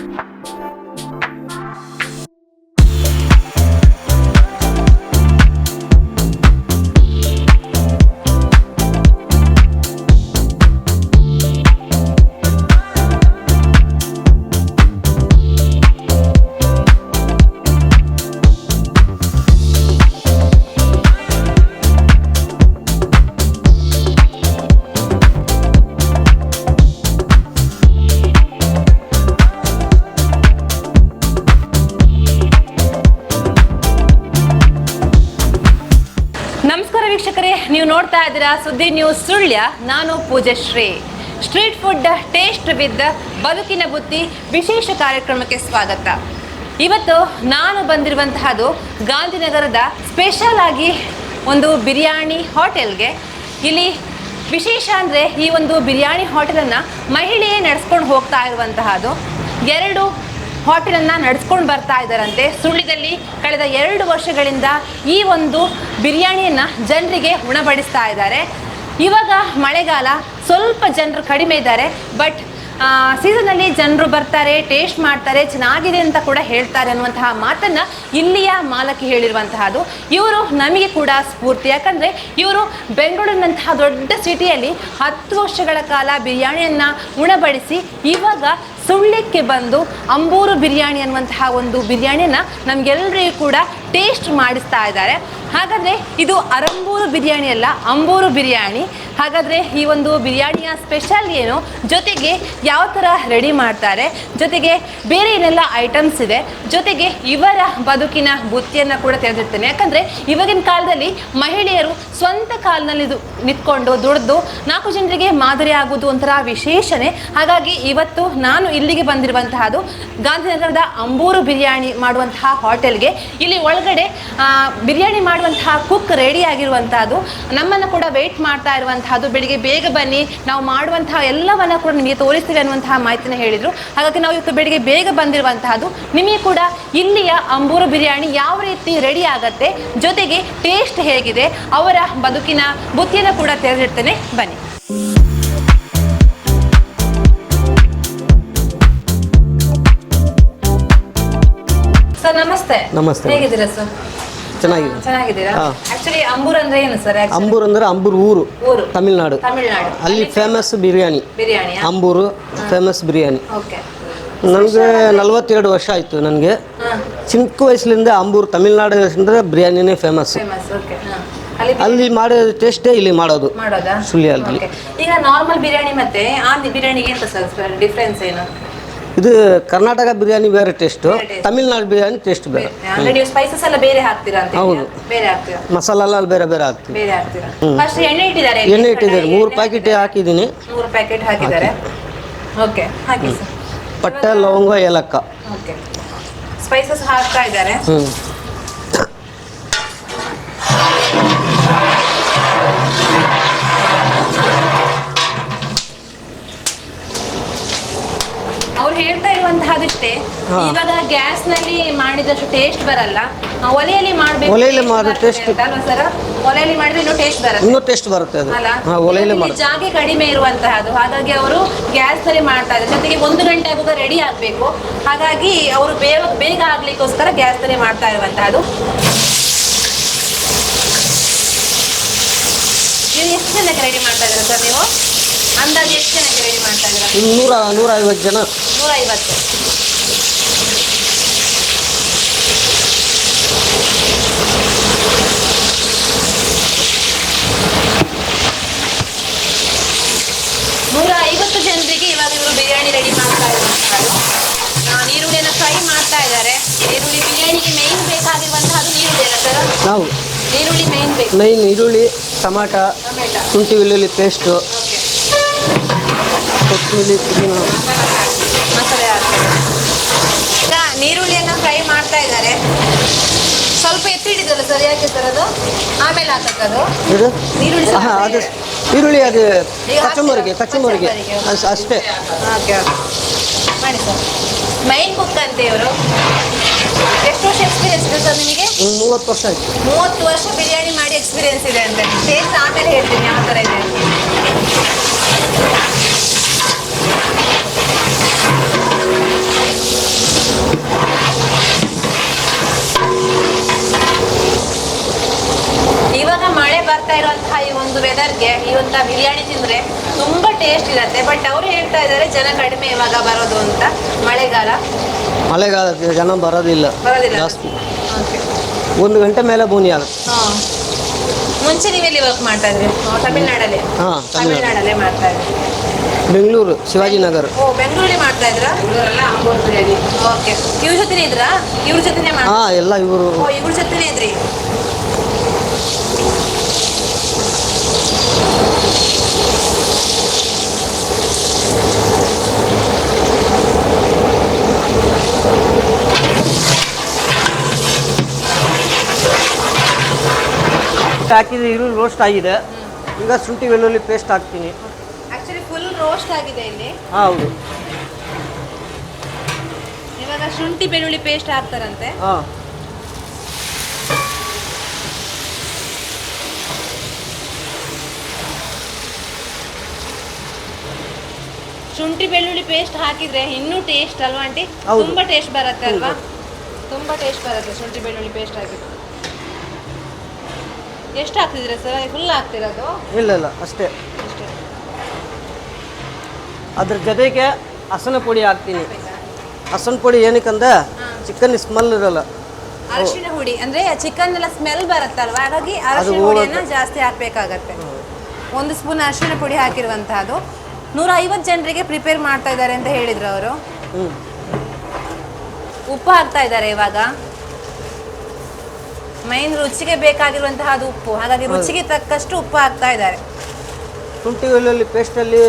Ha! ಸುದ್ದಿ news Sullia, ನಾನು Poojashree street food taste with ಬದುಕಿನ ಬುತ್ತಿ ವಿಶೇಷ ಕಾರ್ಯಕ್ರಮಕ್ಕೆ ಸ್ವಾಗತ. ಇವತ್ತು ನಾನು ಬಂದಿರುವಂತಹದ್ದು ಗಾಂಧಿನಗರದ ಸ್ಪೆಷಲ್ ಆಗಿ ಒಂದು ಬಿರಿಯಾನಿ ಹೋಟೆಲ್ಗೆ. ಇಲ್ಲಿ ವಿಶೇಷ ಅಂದರೆ ಈ ಒಂದು ಬಿರಿಯಾನಿ ಹೋಟೆಲನ್ನು ಮಹಿಳೆಯೇ ನಡೆಸ್ಕೊಂಡು ಹೋಗ್ತಾ ಇರುವಂತಹದ್ದು ಎರಡು ಹೋಟೆಲನ್ನು ನಡೆಸ್ಕೊಂಡು ಬರ್ತಾ ಇದ್ದಾರಂತೆ. ಸುಳ್ಳಿದಲ್ಲಿ ಕಳೆದ ಎರಡು ವರ್ಷಗಳಿಂದ ಈ ಒಂದು ಬಿರಿಯಾನಿಯನ್ನು ಜನರಿಗೆ ಉಣಬಡಿಸ್ತಾ ಇದ್ದಾರೆ. ಇವಾಗ ಮಳೆಗಾಲ, ಸ್ವಲ್ಪ ಜನರು ಕಡಿಮೆ ಇದ್ದಾರೆ, ಬಟ್ ಸೀಸನಲ್ಲಿ ಜನರು ಬರ್ತಾರೆ, ಟೇಸ್ಟ್ ಮಾಡ್ತಾರೆ, ಚೆನ್ನಾಗಿದೆ ಅಂತ ಕೂಡ ಹೇಳ್ತಾರೆ ಅನ್ನುವಂತಹ ಮಾತನ್ನು ಇಲ್ಲಿಯ ಮಾಲಕಿ ಹೇಳಿರುವಂತಹದ್ದು. ಇವರು ನಮಗೆ ಕೂಡ ಸ್ಫೂರ್ತಿ. ಯಾಕಂದರೆ ಇವರು ಬೆಂಗಳೂರಿನಂತಹ ದೊಡ್ಡ ಸಿಟಿಯಲ್ಲಿ ಹತ್ತು ವರ್ಷಗಳ ಕಾಲ ಬಿರಿಯಾನಿಯನ್ನು ಉಣಬಡಿಸಿ ಇವಾಗ ಸುಳ್ಯಕ್ಕೆ ಬಂದು ಅಂಬೂರು ಬಿರಿಯಾನಿ ಅನ್ನುವಂತಹ ಒಂದು ಬಿರಿಯಾನಿಯನ್ನು ನಮಗೆಲ್ಲರಿಗೂ ಕೂಡ ಟೇಸ್ಟ್ ಮಾಡಿಸ್ತಾ ಇದ್ದಾರೆ. ಹಾಗಾದರೆ ಇದು ಅರಂಬೂರು ಬಿರಿಯಾನಿ ಅಲ್ಲ, ಅಂಬೂರು ಬಿರಿಯಾನಿ. ಹಾಗಾದರೆ ಈ ಒಂದು ಬಿರಿಯಾನಿಯ ಸ್ಪೆಷಲ್ ಏನು? ಜೊತೆಗೆ ಯಾವ ಥರ ರೆಡಿ ಮಾಡ್ತಾರೆ? ಜೊತೆಗೆ ಬೇರೆ ಏನೆಲ್ಲ ಐಟಮ್ಸ್ ಇದೆ? ಜೊತೆಗೆ ಇವರ ಬದುಕಿನ ಬುತ್ತಿಯನ್ನು ಕೂಡ ತೆರೆದಿರ್ತೇನೆ ಯಾಕಂದರೆ ಇವಾಗಿನ ಕಾಲದಲ್ಲಿ ಮಹಿಳೆಯರು ಸ್ವಂತ ಕಾಲಿನಲ್ಲಿ ನಿಂತ್ಕೊಂಡು ದುಡಿದು ನಾಲ್ಕು ಜನರಿಗೆ ಮಾದರಿ ಆಗುವುದು ಒಂಥರ ವಿಶೇಷನೇ. ಹಾಗಾಗಿ ಇವತ್ತು ನಾನು ಇಲ್ಲಿಗೆ ಬಂದಿರುವಂತಹದ್ದು ಗಾಂಧಿನಗರದ ಅಂಬೂರು ಬಿರಿಯಾನಿ ಮಾಡುವಂತಹ ಹೋಟೆಲ್ಗೆ. ಇಲ್ಲಿ ಒಳಗಡೆ ಬಿರಿಯಾನಿ ಮಾಡುವಂತಹ ಕುಕ್ ರೆಡಿ ಆಗಿರುವಂತಹದ್ದು ನಮ್ಮನ್ನು ಕೂಡ ವೆಯ್ಟ್ ಮಾಡ್ತಾ ಇರುವಂತಹದ್ದು ಬೆಳಿಗ್ಗೆ ಬೇಗ ಬನ್ನಿ. ನಾವು ಮಾಡುವಂತಹ ಎಲ್ಲವನ್ನ ಕೂಡ ನಿಮಗೆ ತೋರಿಸ್ತೀವಿ ಅನ್ನುವಂತಹ ಮಾಹಿತಿನ ಹೇಳಿದರು. ಹಾಗಾಗಿ ನಾವು ಇವತ್ತು ಬೆಳಿಗ್ಗೆ ಬೇಗ ಬಂದಿರುವಂತಹದ್ದು ನಿಮಗೆ ಕೂಡ ಇಲ್ಲಿಯ ಅಂಬೂರು ಬಿರಿಯಾನಿ ಯಾವ ರೀತಿ ರೆಡಿ ಆಗತ್ತೆ, ಜೊತೆಗೆ ಟೇಸ್ಟ್ ಹೇಗಿದೆ, ಅವರ ಬದುಕಿನ ಬುತ್ತಿಯನ್ನು ಕೂಡ ತೆರೆದಿಡ್ತೇನೆ ಬನ್ನಿ. ನಮಸ್ತೆ. ನಮಸ್ತೆ. ಹೇಗಿದ್ದೀರಾ ಸರ್? ಚೆನ್ನಾಗಿದೆ ಚೆನ್ನಾಗಿದ್ದೀರಾ? ಆಕ್ಚುಲಿ ಅಂಬೂರ್ ಅಂದ್ರೆ ಏನು ಸರ್ ಅಂಬೂರ್ ಅಂದ್ರೆ ಅಂಬೂರ್ ಊರು. ಊರು. ತಮಿಳ್ನಾಡು. ತಮಿಳ್ನಾಡು. ಅಲ್ಲಿ famous biryani. Biryani Ambur famous biryani. Okay. ನನಗೆ ನಲವತ್ತೆರಡು ವರ್ಷ ಆಯಿತು ನನಗೆ ಚಿಕ್ಕ ವಯಸ್ಸಿನಿಂದ ಅಂಬೂರು ತಮಿಳ್ನಾಡು ಅಂದರೆ ಬಿರಿಯಾನಿನೇ ಫೇಮಸ್ ಅಲ್ಲಿ ಮಾಡೋ ಟೇಸ್ಟೇ ಇಲ್ಲಿ ಮಾಡೋದು. Okay. ಈಗ ನಾರ್ಮಲ್ ಬಿರಿಯಾನಿ ಮತ್ತೆ ಆ ಬಿರಿಯಾನಿಗೆ ಡಿಫ್ರೆನ್ಸ್ ಏನು? ಇದು ಕರ್ನಾಟಕ ಬಿರಿಯಾನಿ ಬೇರೆ ಟೇಸ್ಟ್ ತಮಿಳ್ನಾಡು ಬಿರಿಯಾನಿ ಟೇಸ್ಟ್ ಬೇರೆ. ಅಂದ್ರೆ ನೀವು ಸ್ಪೈಸಸ್ ಎಲ್ಲ ಬೇರೆ ಹಾಕ್ತೀರಾ ಅಂತ ಹೌದು. ಬೇರೆ ಹಾಕ್ತೀರಾ? ಮಸಾಲ ಎಲ್ಲ ಬೇರೆ ಬೇರೆ ಹಾಕ್ತೀವಿ. ಬೇರೆ ಹಾಕ್ತೀರಾ? ಫಸ್ಟ್ ಎಣ್ಣೆ ಇಟ್ಟಿದ್ದಾರೆ ಎಣ್ಣೆ ಇಟ್ಟಿದ್ದಾರೆ ಮೂರು ಪ್ಯಾಕೆಟ್ ಹಾಕಿದ್ದೀನಿ. ಮೂರು ಪ್ಯಾಕೆಟ್ ಹಾಕಿದ್ದಾರೆ. ಓಕೆ ಹಾಕಿ ಸರ್. ಪಟ್ಟೆ ಲವಂಗ ಏಲಕ್ಕ. ಓಕೆ ಸ್ಪೈಸಸ್ ಹಾಕ್ತಾ ಇದ್ದಾರೆ. ಹ್ಞೂ ಇವಾಗ ಗ್ಯಾಸ್ನಲ್ಲಿ ಮಾಡಿದಷ್ಟು ಟೇಸ್ಟ್ ಬರಲ್ಲ. ಒಲೆಯಲ್ಲಿ ಮಾಡಬೇಕು ಒಲೆಯಲ್ಲಿ ಬರ್ತದೆ ಅಂತ ಅಲ್ವಾ ಸರ್ ಒಲೆಯಲ್ಲಿ ಮಾಡಿದ್ರೆ ಇನ್ನೂ ಟೇಸ್ಟ್ ಬರುತ್ತೆ. ಇನ್ನೂ ಟೇಸ್ಟ್ ಬರುತ್ತೆ ಅದು. ಅಲ್ಲ? ಹಾಂ ಒಲೆಯಲ್ಲಿ ಇಲ್ಲಿ ಜಾಗ ಕಡಿಮೆ ಇರುವಂತಹದ್ದು. ಹಾಗಾಗಿ ಅವರು ಗ್ಯಾಸ್ನಲ್ಲಿ ಮಾಡ್ತಾ ಇದ್ದಾರೆ. ಜೊತೆಗೆ ಒಂದು ಗಂಟೆ ಆಗುವಾಗ ರೆಡಿ ಆಗಬೇಕು. ಹಾಗಾಗಿ ಅವರು ಬೇಗ ಬೇಗ ಆಗ್ಲಿಕ್ಕೋಸ್ಕರ ಗ್ಯಾಸ್ನಲ್ಲಿ ಮಾಡ್ತಾ ಇರುವಂತಹದ್ದು. ನೀವು ಎಷ್ಟು ಜನಕ್ಕೆ ರೆಡಿ ಮಾಡ್ತಾ ಇದ್ದೀರಾ ಸರ್ ನೀವು? ಅಂದಾಜು ಎಷ್ಟು ಜನಕ್ಕೆ ರೆಡಿ ಮಾಡ್ತಾ ಇದ್ದೀರಾ? ಇನ್ನು ನೂರ ನೂರ ಐವತ್ತು ಜನ. ನೂರ ನೂರ ಐವತ್ತು ಜನರಿಗೆ ಇವಾಗ ಇವರು ಬಿರಿಯಾನಿ ರೆಡಿ ಮಾಡ್ತಾ ಇದ್ದಾರೆ ನೀರುಳ್ಳಿಯನ್ನು ಫ್ರೈ ಮಾಡ್ತಾ ಇದ್ದಾರೆ. ಈರುಳ್ಳಿ ಬಿರಿಯಾನಿಗೆ ಮೇಯ್ನ್ ಬೇಕಾಗಿರುವಂತಹದ್ದು ನೀರುಳ್ಳಿ ಅಲ್ಲ ಸರ್ ನಾವು ಈರುಳ್ಳಿ ಮೇಯ್ನ್ ಬೇಕು. ಮೈನ್ ಈರುಳ್ಳಿ ಟಮಾಟ ಶುಂಠಿ ಬೆಳ್ಳುಳ್ಳಿ ಪೇಸ್ಟು ಕೊತ್ತಂಬರಿ ಪುದೀನ ಮಸಾಲೆ ಹಾಕ್ತಾರೆ ಈಗ ನೀರುಳ್ಳಿಯನ್ನು ಫ್ರೈ ಮಾಡ್ತಾ ಇದ್ದಾರೆ ಸ್ವಲ್ಪ ಎತ್ತಿಡಿದ್ರಲ್ಲ ಸರ್ ಯಾಕೆ ಸರ್ ಅದು? ಆಮೇಲೆ ಹಾಕಕ್ಕದು ಇದು? ಈರುಳ್ಳಿ ಹಾಂ ಅದು. ಈರುಳ್ಳಿ ಅದು ಕಚ್ಚಂಬರಿಗೆ ಕಚ್ಚಂಬರಿಗೆ. ಅಷ್ಟೇ. ಓಕೆ ಮಾಡಿ ಸರ್. ಮೈನ್ ಕುಕ್ ಅಂತೆ ಇವರು ಎಷ್ಟು ವರ್ಷ ಎಕ್ಸ್ಪೀರಿಯನ್ಸ್ ಇದೆ ಸರ್ ನಿಮಗೆ? ಮೂವತ್ತು ವರ್ಷ ಆಯ್ತು. ಮೂವತ್ತು ವರ್ಷ ಬಿರಿಯಾನಿ ಮಾಡಿ ಎಕ್ಸ್ಪೀರಿಯನ್ಸ್ ಇದೆ ಅಂತ ಟೇಸ್ಟ್ ಆಮೇಲೆ ಹೇಳ್ತೀನಿ ಯಾವ ಥರ ಇದೆ ಅಂತ. ಅಂತ ಬಿರಿಯಾನಿ ತಿಂದ್ರೆ ತುಂಬಾ ಟೇಸ್ಟ್ ಇರುತ್ತೆ. ಬಟ್ ಅವ್ರು ಹೇಳ್ತಾ ಇದ್ದಾರೆ ಜನ ಕಡಿಮೆ ಇವಾಗ ಬರೋದು ಅಂತ. ಮಳೆಗಾಲ? ಮಳೆಗಾಲಕ್ಕೆ ಜನ ಬರೋದಿಲ್ಲ. ಬರೋದಿಲ್ಲ. ಜಾಸ್ತಿ. ಓಕೆ ಒಂದು ಗಂಟೆ ಮೇಲೆ ಬೂನಿ ಆಗುತ್ತೆ. ಹಾಂ. ಮುಂಚೆ ನೀವೆಲ್ಲಿ ವರ್ಕ್ ಮಾಡ್ತಾ ಇದ್ರಿ? ಆ, ತಮಿಳ್ನಾಡಲ್ಲಿ? ಹಾ, ತಮಿಳ್ನಾಡು. ತಮಿಳ್ನಾಡಲ್ಲೇ ಮಾಡ್ತಾ ಇದ್ರಿ. ಬೆಂಗಳೂರು ಶಿವಾಜಿನಗರ. ಓ ಬೆಂಗಳೂರಲ್ಲಿ ಮಾಡ್ತಾ ಇದ್ರಾ? ಓಕೆ ಇವ್ರ ಜೊತೆನೇ ಇದ್ರಾ? ಇವ್ರ ಜೊತೆನೇ ಮಾಡ್ ಹಾಂ ಎಲ್ಲ ಇವರು. ಓ ಇವ್ರ ಜೊತೆನೇ ಇದ್ರಿ? ಹಾಕಿದ್ರೆ ಈರುಳ್ಳಿ ರೋಸ್ಟ್ ಆಗಿದೆ. ಈಗ ಶುಂಠಿ ಬೆಳ್ಳುಳ್ಳಿ ಪೇಸ್ಟ್ ಹಾಕ್ತೀನಿ. ಆಕ್ಚುಲಿ ಫುಲ್ ರೋಸ್ಟ್ ಆಗಿದೆ ಇಲ್ಲಿ. ಹಾಂ ಹೌದು. ಇವಾಗ ಶುಂಠಿ ಬೆಳ್ಳುಳ್ಳಿ ಪೇಸ್ಟ್ ಹಾಕ್ತಾರಂತೆ. ಹಾಂ. ಶುಂಠಿ ಬೆಳ್ಳುಳ್ಳಿ ಪೇಸ್ಟ್ ಹಾಕಿದ್ರೆ ಇನ್ನೂ ಟೇಸ್ಟ್ ಅಲ್ವಾ ಆಂಟಿ? ತುಂಬಾ ಟೇಸ್ಟ್ ಬರುತ್ತೆ ಅಲ್ವಾ? ತುಂಬಾ ಟೇಸ್ಟ್ ಬರುತ್ತೆ ಶುಂಠಿ ಬೆಳ್ಳುಳ್ಳಿ ಪೇಸ್ಟ್ ಹಾಕಿದ್ರೆ. ಎಷ್ಟು ಹಾಕ್ತಿದ್ರೆ ಸರ್? ಫುಲ್ ಹಾಕ್ತಿರೋದು ಇಲ್ಲ ಇಲ್ಲ ಅಷ್ಟೇ. ಅಷ್ಟೇ. ಅದ್ರ ಜೊತೆಗೆ ಹಸನ ಪುಡಿ ಹಾಕ್ತೀನಿ. ಹಸನ ಪುಡಿ ಏನಕ್ಕಂದ್ರೆ ಚಿಕನ್ ಸ್ಮೆಲ್ ಇರಲ್ಲ. ಅರಿಶಿನ ಹುಡಿ ಅಂದ್ರೆ ಚಿಕನ್ ಎಲ್ಲ ಸ್ಮೆಲ್ ಬರುತ್ತಲ್ವಾ? ಹಾಗಾಗಿ ಅರಿಶಿನ. ಹುಡಿಯನ್ನ ಜಾಸ್ತಿ ಹಾಕ್ಬೇಕಾಗತ್ತೆ. ಒಂದು ಸ್ಪೂನ್ ಅರಿಶಿನ ಪುಡಿ ಹಾಕಿರುವಂತಹದ್ದು. ನೂರ ಐವತ್ತು ಜನರಿಗೆ ಪ್ರಿಪೇರ್ ಮಾಡ್ತಾ ಇದ್ದಾರೆ ಅಂತ ಹೇಳಿದ್ರು ಅವರು. ಉಪ್ಪು ಹಾಕ್ತಾ ಇದ್ದಾರೆ ಇವಾಗ. ಮೈನ್ ರುಚಿಗೆ ಬೇಕಾಗಿರುವಂತಹದ್ದು ಉಪ್ಪು. ಹಾಗಾಗಿ ರುಚಿಗೆ ತಕ್ಕಷ್ಟು ಉಪ್ಪು ಹಾಕ್ತಾ ಇದ್ದಾರೆ. ಶುಂಠಿ ಬೆಳ್ಳುಳ್ಳಿ ಪೇಸ್ಟಲ್ಲಿ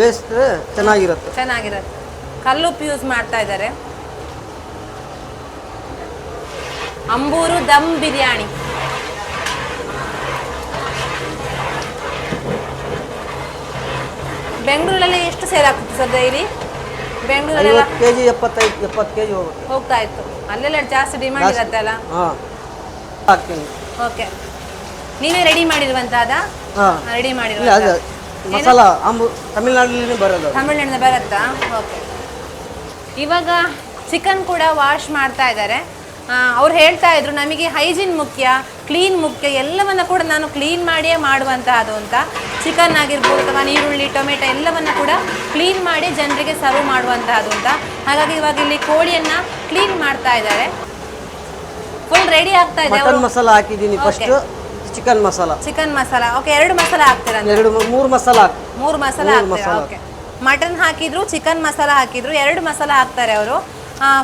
ವೇಸ್ಟ್ ಚೆನ್ನಾಗಿರುತ್ತೆ. ಚೆನ್ನಾಗಿರುತ್ತೆ. ಕಲ್ಲುಪ್ಪು ಯೂಸ್ ಮಾಡ್ತಾ ಇದ್ದಾರೆ. ಅಂಬೂರು ದಮ್ ಬಿರಿಯಾನಿ. ಬೆಂಗಳೂರಲ್ಲಿ ಎಷ್ಟು ಸೇಲ್ ಆಗ್ತಿತ್ತು ಸರ್ ಡೈಲಿ ಬೆಂಗಳೂರಲ್ಲಿ ಎಪ್ಪತ್ತೈದು ಎಪ್ಪತ್ತು ಕೆ ಜಿ ಹೋಗುತ್ತೆ. ಹೋಗ್ತಾ ಇತ್ತು. ಅಲ್ಲೆಲ್ಲ ಜಾಸ್ತಿ ಡಿಮ್ಯಾಂಡ್ ಇರತ್ತೆ ಇರುತ್ತೆ ಅಲ್ಲ? ಹಾಂ. ಹಾಕ್ತೀನಿ. ಓಕೆ. ನೀವೇ ರೆಡಿ ಮಾಡಿರುವಂತಹದ? ಹಾಂ. ರೆಡಿ ಇಲ್ಲ ಅದು ಮಾಡಿರುವಂತ ಮಸಾಲ ಅಂಬು ತಮಿಳ್ನಾಡಲ್ಲಿ ಬರೋದು. ತಮಿಳ್ನಾಡಿಂದ ಬರುತ್ತಾ? ಓಕೆ. ಇವಾಗ ಚಿಕನ್ ಕೂಡ ವಾಶ್ ಮಾಡ್ತಾ ಇದ್ದಾರೆ. ಅವ್ರು ಹೇಳ್ತಾ ಇದ್ರು ನಮಗೆ ಹೈಜೀನ್ ಮುಖ್ಯ ಕ್ಲೀನ್ ಮುಖ್ಯ ಎಲ್ಲವನ್ನ ಕೂಡ ನಾನು ಕ್ಲೀನ್ ಮಾಡಿಯೇ ಮಾಡುವಂತಹದ್ದು ಅಂತ. ಚಿಕನ್ ಆಗಿರ್ಬೋದು ಅಥವಾ ನೀರುಳ್ಳಿ ಟೊಮೆಟೊ ಎಲ್ಲವನ್ನ ಕೂಡ ಕ್ಲೀನ್ ಮಾಡಿ ಜನರಿಗೆ ಸರ್ವ್ ಮಾಡುವಂತಹದ್ದು ಅಂತ. ಹಾಗಾಗಿ ಇವಾಗ ಇಲ್ಲಿ ಕೋಳಿಯನ್ನ ಕ್ಲೀನ್ ಮಾಡ್ತಾ ಇದ್ದಾರೆ. ಫುಲ್ ರೆಡಿ ಆಗ್ತಾ ಇದೆ ಮಟನ್ ಮಸಾಲ ಹಾಕಿದ್ದೀನಿ first chicken masala. Chicken masala. Okay ಎರಡು ಮಸಾಲ ಹಾಕ್ತೀರಾ ಎರಡು ಮೂರು ಮಸಾಲ ಹಾಕಿ ಮೂರು ಮಸಾಲ ಹಾಕ್ತೀರಾ? ಓಕೆ ಮಟನ್ ಹಾಕಿದ್ರು ಚಿಕನ್ ಮಸಾಲ ಹಾಕಿದ್ರು ಎರಡು ಮಸಾಲ ಹಾಕ್ತಾರೆ ಅವರು.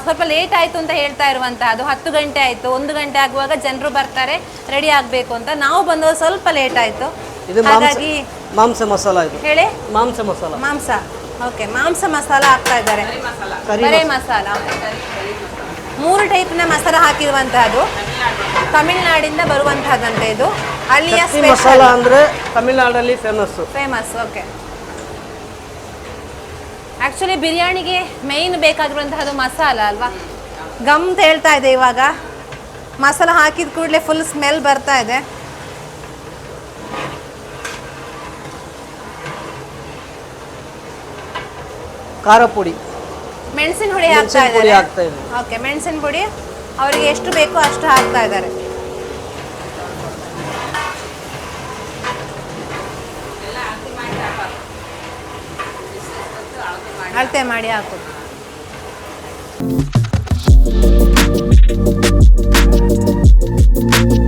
ಸ್ವಲ್ಪ ಲೇಟ್ ಆಯ್ತು ಅಂತ ಹೇಳ್ತಾ ಇರುವಂತಹದ್ದು ಹತ್ತು ಗಂಟೆ ಆಯ್ತು. ಒಂದು ಗಂಟೆ ಆಗುವಾಗ ಜನರು ಬರ್ತಾರೆ ರೆಡಿ ಆಗಬೇಕು ಅಂತ. ನಾವು ಬಂದವರು ಸ್ವಲ್ಪ ಲೇಟ್ ಆಯ್ತು. ಇದು ಮಾಂಸ ಹಾಗಾಗಿ ಮಾಂಸ ಮಸಾಲ ಇದು. ಹೇಳಿ? ಮಾಂಸ ಮಸಾಲ. ಮಾಂಸ. ಓಕೆ ಮಾಂಸ ಮಸಾಲ ಹಾಕ್ತಾ ಇದ್ದಾರೆ. ಕರಿ ಮಸಾಲ. ಮೂರು ಟೈಪ್ನ ಮಸಾಲ ಹಾಕಿರುವಂತಹದ್ದು. ತಮಿಳ್ನಾಡಿಂದ ಬರುವಂತಹದ್ದಂತೆ ಇದು. ಅಲ್ಲಿಯ ಮಸಾಲ ಸ್ಪೆಷಲ್ ಅಂದರೆ ತಮಿಳ್ನಾಡಲ್ಲಿ ಫೇಮಸ್ ಫೇಮಸ್ ಓಕೆ ಆಕ್ಚುಲಿ ಬಿರಿಯಾನಿಗೆ ಮೇಯ್ನ್ ಬೇಕಾಗಿರುವಂತಹದ್ದು ಮಸಾಲ ಅಲ್ವಾ? ಗಮ್ ಅಂತ ಹೇಳ್ತಾ ಇದೆ ಇವಾಗ. ಮಸಾಲ ಹಾಕಿದ ಕೂಡಲೇ ಫುಲ್ ಸ್ಮೆಲ್ ಬರ್ತಾ ಇದೆ. ಖಾರ ಪುಡಿ. ಮೆಣಸಿನ ಹುಡಿ ಹಾಕ್ತಾ ಮೆಣಸಿನ ಪುಡಿ ಇದ್ದಾರೆ. ಹಾಕ್ತಾ ಇದ್ದೀನಿ ಓಕೆ ಮೆಣಸಿನ ಪುಡಿ. ಅವರಿಗೆ ಎಷ್ಟು ಬೇಕೋ ಅಷ್ಟು ಹಾಕ್ತಾ ಇದ್ದಾರೆ. ಅಳತೆ ಮಾಡಿ ಹಾಕು. ಖಾರ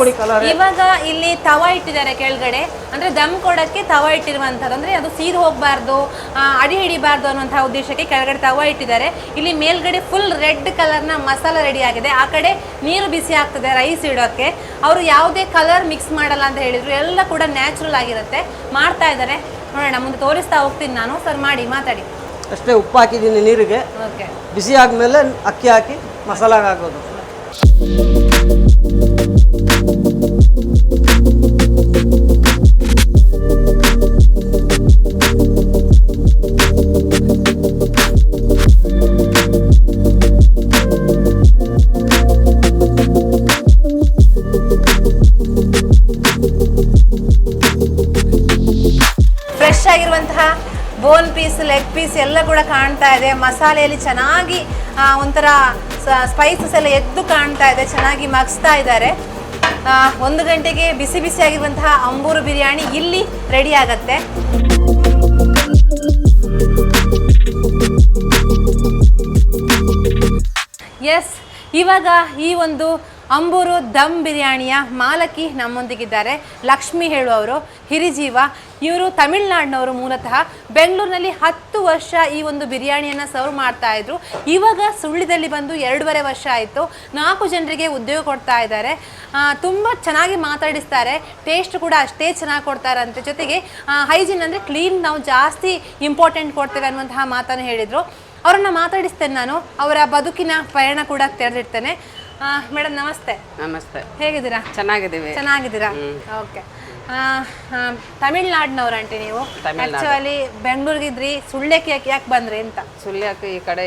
ಪುಡಿ ಕಲರ್ ಇವಾಗ ಇಲ್ಲಿ ತವ ಇಟ್ಟಿದ್ದಾರೆ ಕೆಳಗಡೆ. ಅಂದ್ರೆ ದಮ್ ಕೊಡಕ್ಕೆ ತವ ಇಟ್ಟಿರುವಂತದ್ದು ಅಂದ್ರೆ ಅದು ಸೀದ್ ಹೋಗ್ಬಾರ್ದು ಅಡಿ ಹಿಡಿಬಾರ್ದು ಅನ್ನುವಂತಹ ಉದ್ದೇಶಕ್ಕೆ ಕೆಳಗಡೆ ತವ ಇಟ್ಟಿದ್ದಾರೆ. ಇಲ್ಲಿ ಮೇಲ್ಗಡೆ ಫುಲ್ ರೆಡ್ ಕಲರ್ನ ಮಸಾಲ ರೆಡಿ ಆಗಿದೆ. ಆ ಕಡೆ ನೀರು ಬಿಸಿ ಆಗ್ತದೆ ರೈಸ್ ಇಡೋಕ್ಕೆ. ಅವರು ಯಾವುದೇ ಕಲರ್ ಮಿಕ್ಸ್ ಮಾಡಲ್ಲ ಅಂತ ಹೇಳಿದ್ರು. ಎಲ್ಲ ಕೂಡ ನ್ಯಾಚುರಲ್ ಆಗಿರುತ್ತೆ. ಮಾಡ್ತಾ ಇದ್ದಾರೆ. ನೋಡೋಣ ಮುಂದೆ ತೋರಿಸ್ತಾ ಹೋಗ್ತೀನಿ ನಾನು. ಸರ್ ಮಾಡಿ ಮಾತಾಡಿ. ಅಷ್ಟೇ ಉಪ್ಪು ಹಾಕಿದ್ದೀನಿ ನೀರಿಗೆ. ಓಕೆ ಬಿಸಿ ಆದ್ಮೇಲೆ ಅಕ್ಕಿ ಹಾಕಿ ಮಸಾಲ ಹಾಕೋದು ಪೀಸ್ ಲೆಗ್ ಪೀಸ್ ಎಲ್ಲ ಕೂಡ ಕಾಣ್ತಾ ಇದೆ. ಮಸಾಲೆಯಲ್ಲಿ ಚೆನ್ನಾಗಿ ಒಂಥರ ಸ್ಪೈಸಸ್ ಎಲ್ಲ ಎದ್ದು ಕಾಣ್ತಾ ಇದೆ. ಚೆನ್ನಾಗಿ ಮಗ್ಸ್ತಾ ಇದ್ದಾರೆ. ಒಂದು ಗಂಟೆಗೆ ಬಿಸಿ ಬಿಸಿ ಆಗಿರುವಂತಹ ಅಂಬೂರು ಬಿರಿಯಾನಿ ಇಲ್ಲಿ ರೆಡಿ ಆಗತ್ತೆ. ಎಸ್ ಇವಾಗ ಈ ಒಂದು ಅಂಬೂರು ದಮ್ ಬಿರಿಯಾನಿಯ ಮಾಲಕಿ ನಮ್ಮೊಂದಿಗಿದ್ದಾರೆ. ಲಕ್ಷ್ಮಿ ಹೇಳುವವರು ಹಿರಿಜೀವ ಇವರು ತಮಿಳ್ನಾಡಿನವರು ಮೂಲತಃ. ಬೆಂಗಳೂರಿನಲ್ಲಿ ಹತ್ತು ವರ್ಷ ಈ ಒಂದು ಬಿರಿಯಾನಿಯನ್ನು ಸರ್ವ್ ಮಾಡ್ತಾ ಇದ್ರು. ಇವಾಗ ಸುಳ್ಳಿದಲ್ಲಿ ಬಂದು ಎರಡೂವರೆ ವರ್ಷ ಆಯಿತು. ನಾಲ್ಕು ಜನರಿಗೆ ಉದ್ಯೋಗ ಕೊಡ್ತಾ ಇದ್ದಾರೆ. ತುಂಬ ಚೆನ್ನಾಗಿ ಮಾತಾಡಿಸ್ತಾರೆ. ಟೇಸ್ಟ್ ಕೂಡ ಅಷ್ಟೇ ಚೆನ್ನಾಗಿ ಕೊಡ್ತಾರಂತೆ. ಜೊತೆಗೆ ಹೈಜಿನ್ ಅಂದರೆ ಕ್ಲೀನ್ ನಾವು ಜಾಸ್ತಿ ಇಂಪಾರ್ಟೆಂಟ್ ಕೊಡ್ತೇವೆ ಅನ್ನುವಂತಹ ಮಾತನ್ನು ಹೇಳಿದರು. ಅವರನ್ನು ಮಾತಾಡಿಸ್ತೇನೆ ನಾನು. ಅವರ ಬದುಕಿನ ಪಯಣ ಕೂಡ ತೆರೆದಿರ್ತೇನೆ ಮೇಡಮ್ ನಮಸ್ತೆ. ನಮಸ್ತೆ. ಹೇಗಿದ್ದೀರಾ? ಚೆನ್ನಾಗಿದ್ದೀವಿ. ಚೆನ್ನಾಗಿದ್ದೀರಾ? ಓಕೆ. ತಮಿಳ್ನಾಡಿನವ್ರ ಆಂಟಿ ನೀವು. ಆಕ್ಚುಲಿ ಬೆಂಗಳೂರಿಗಿದ್ರಿ ಸುಳ್ಳೆಕ್ಕೆ ಯಾಕೆ ಯಾಕೆ ಬಂದ್ರಿ ಅಂತ? ಸುಳ್ಯಕ್ಕೆ ಈ ಕಡೆ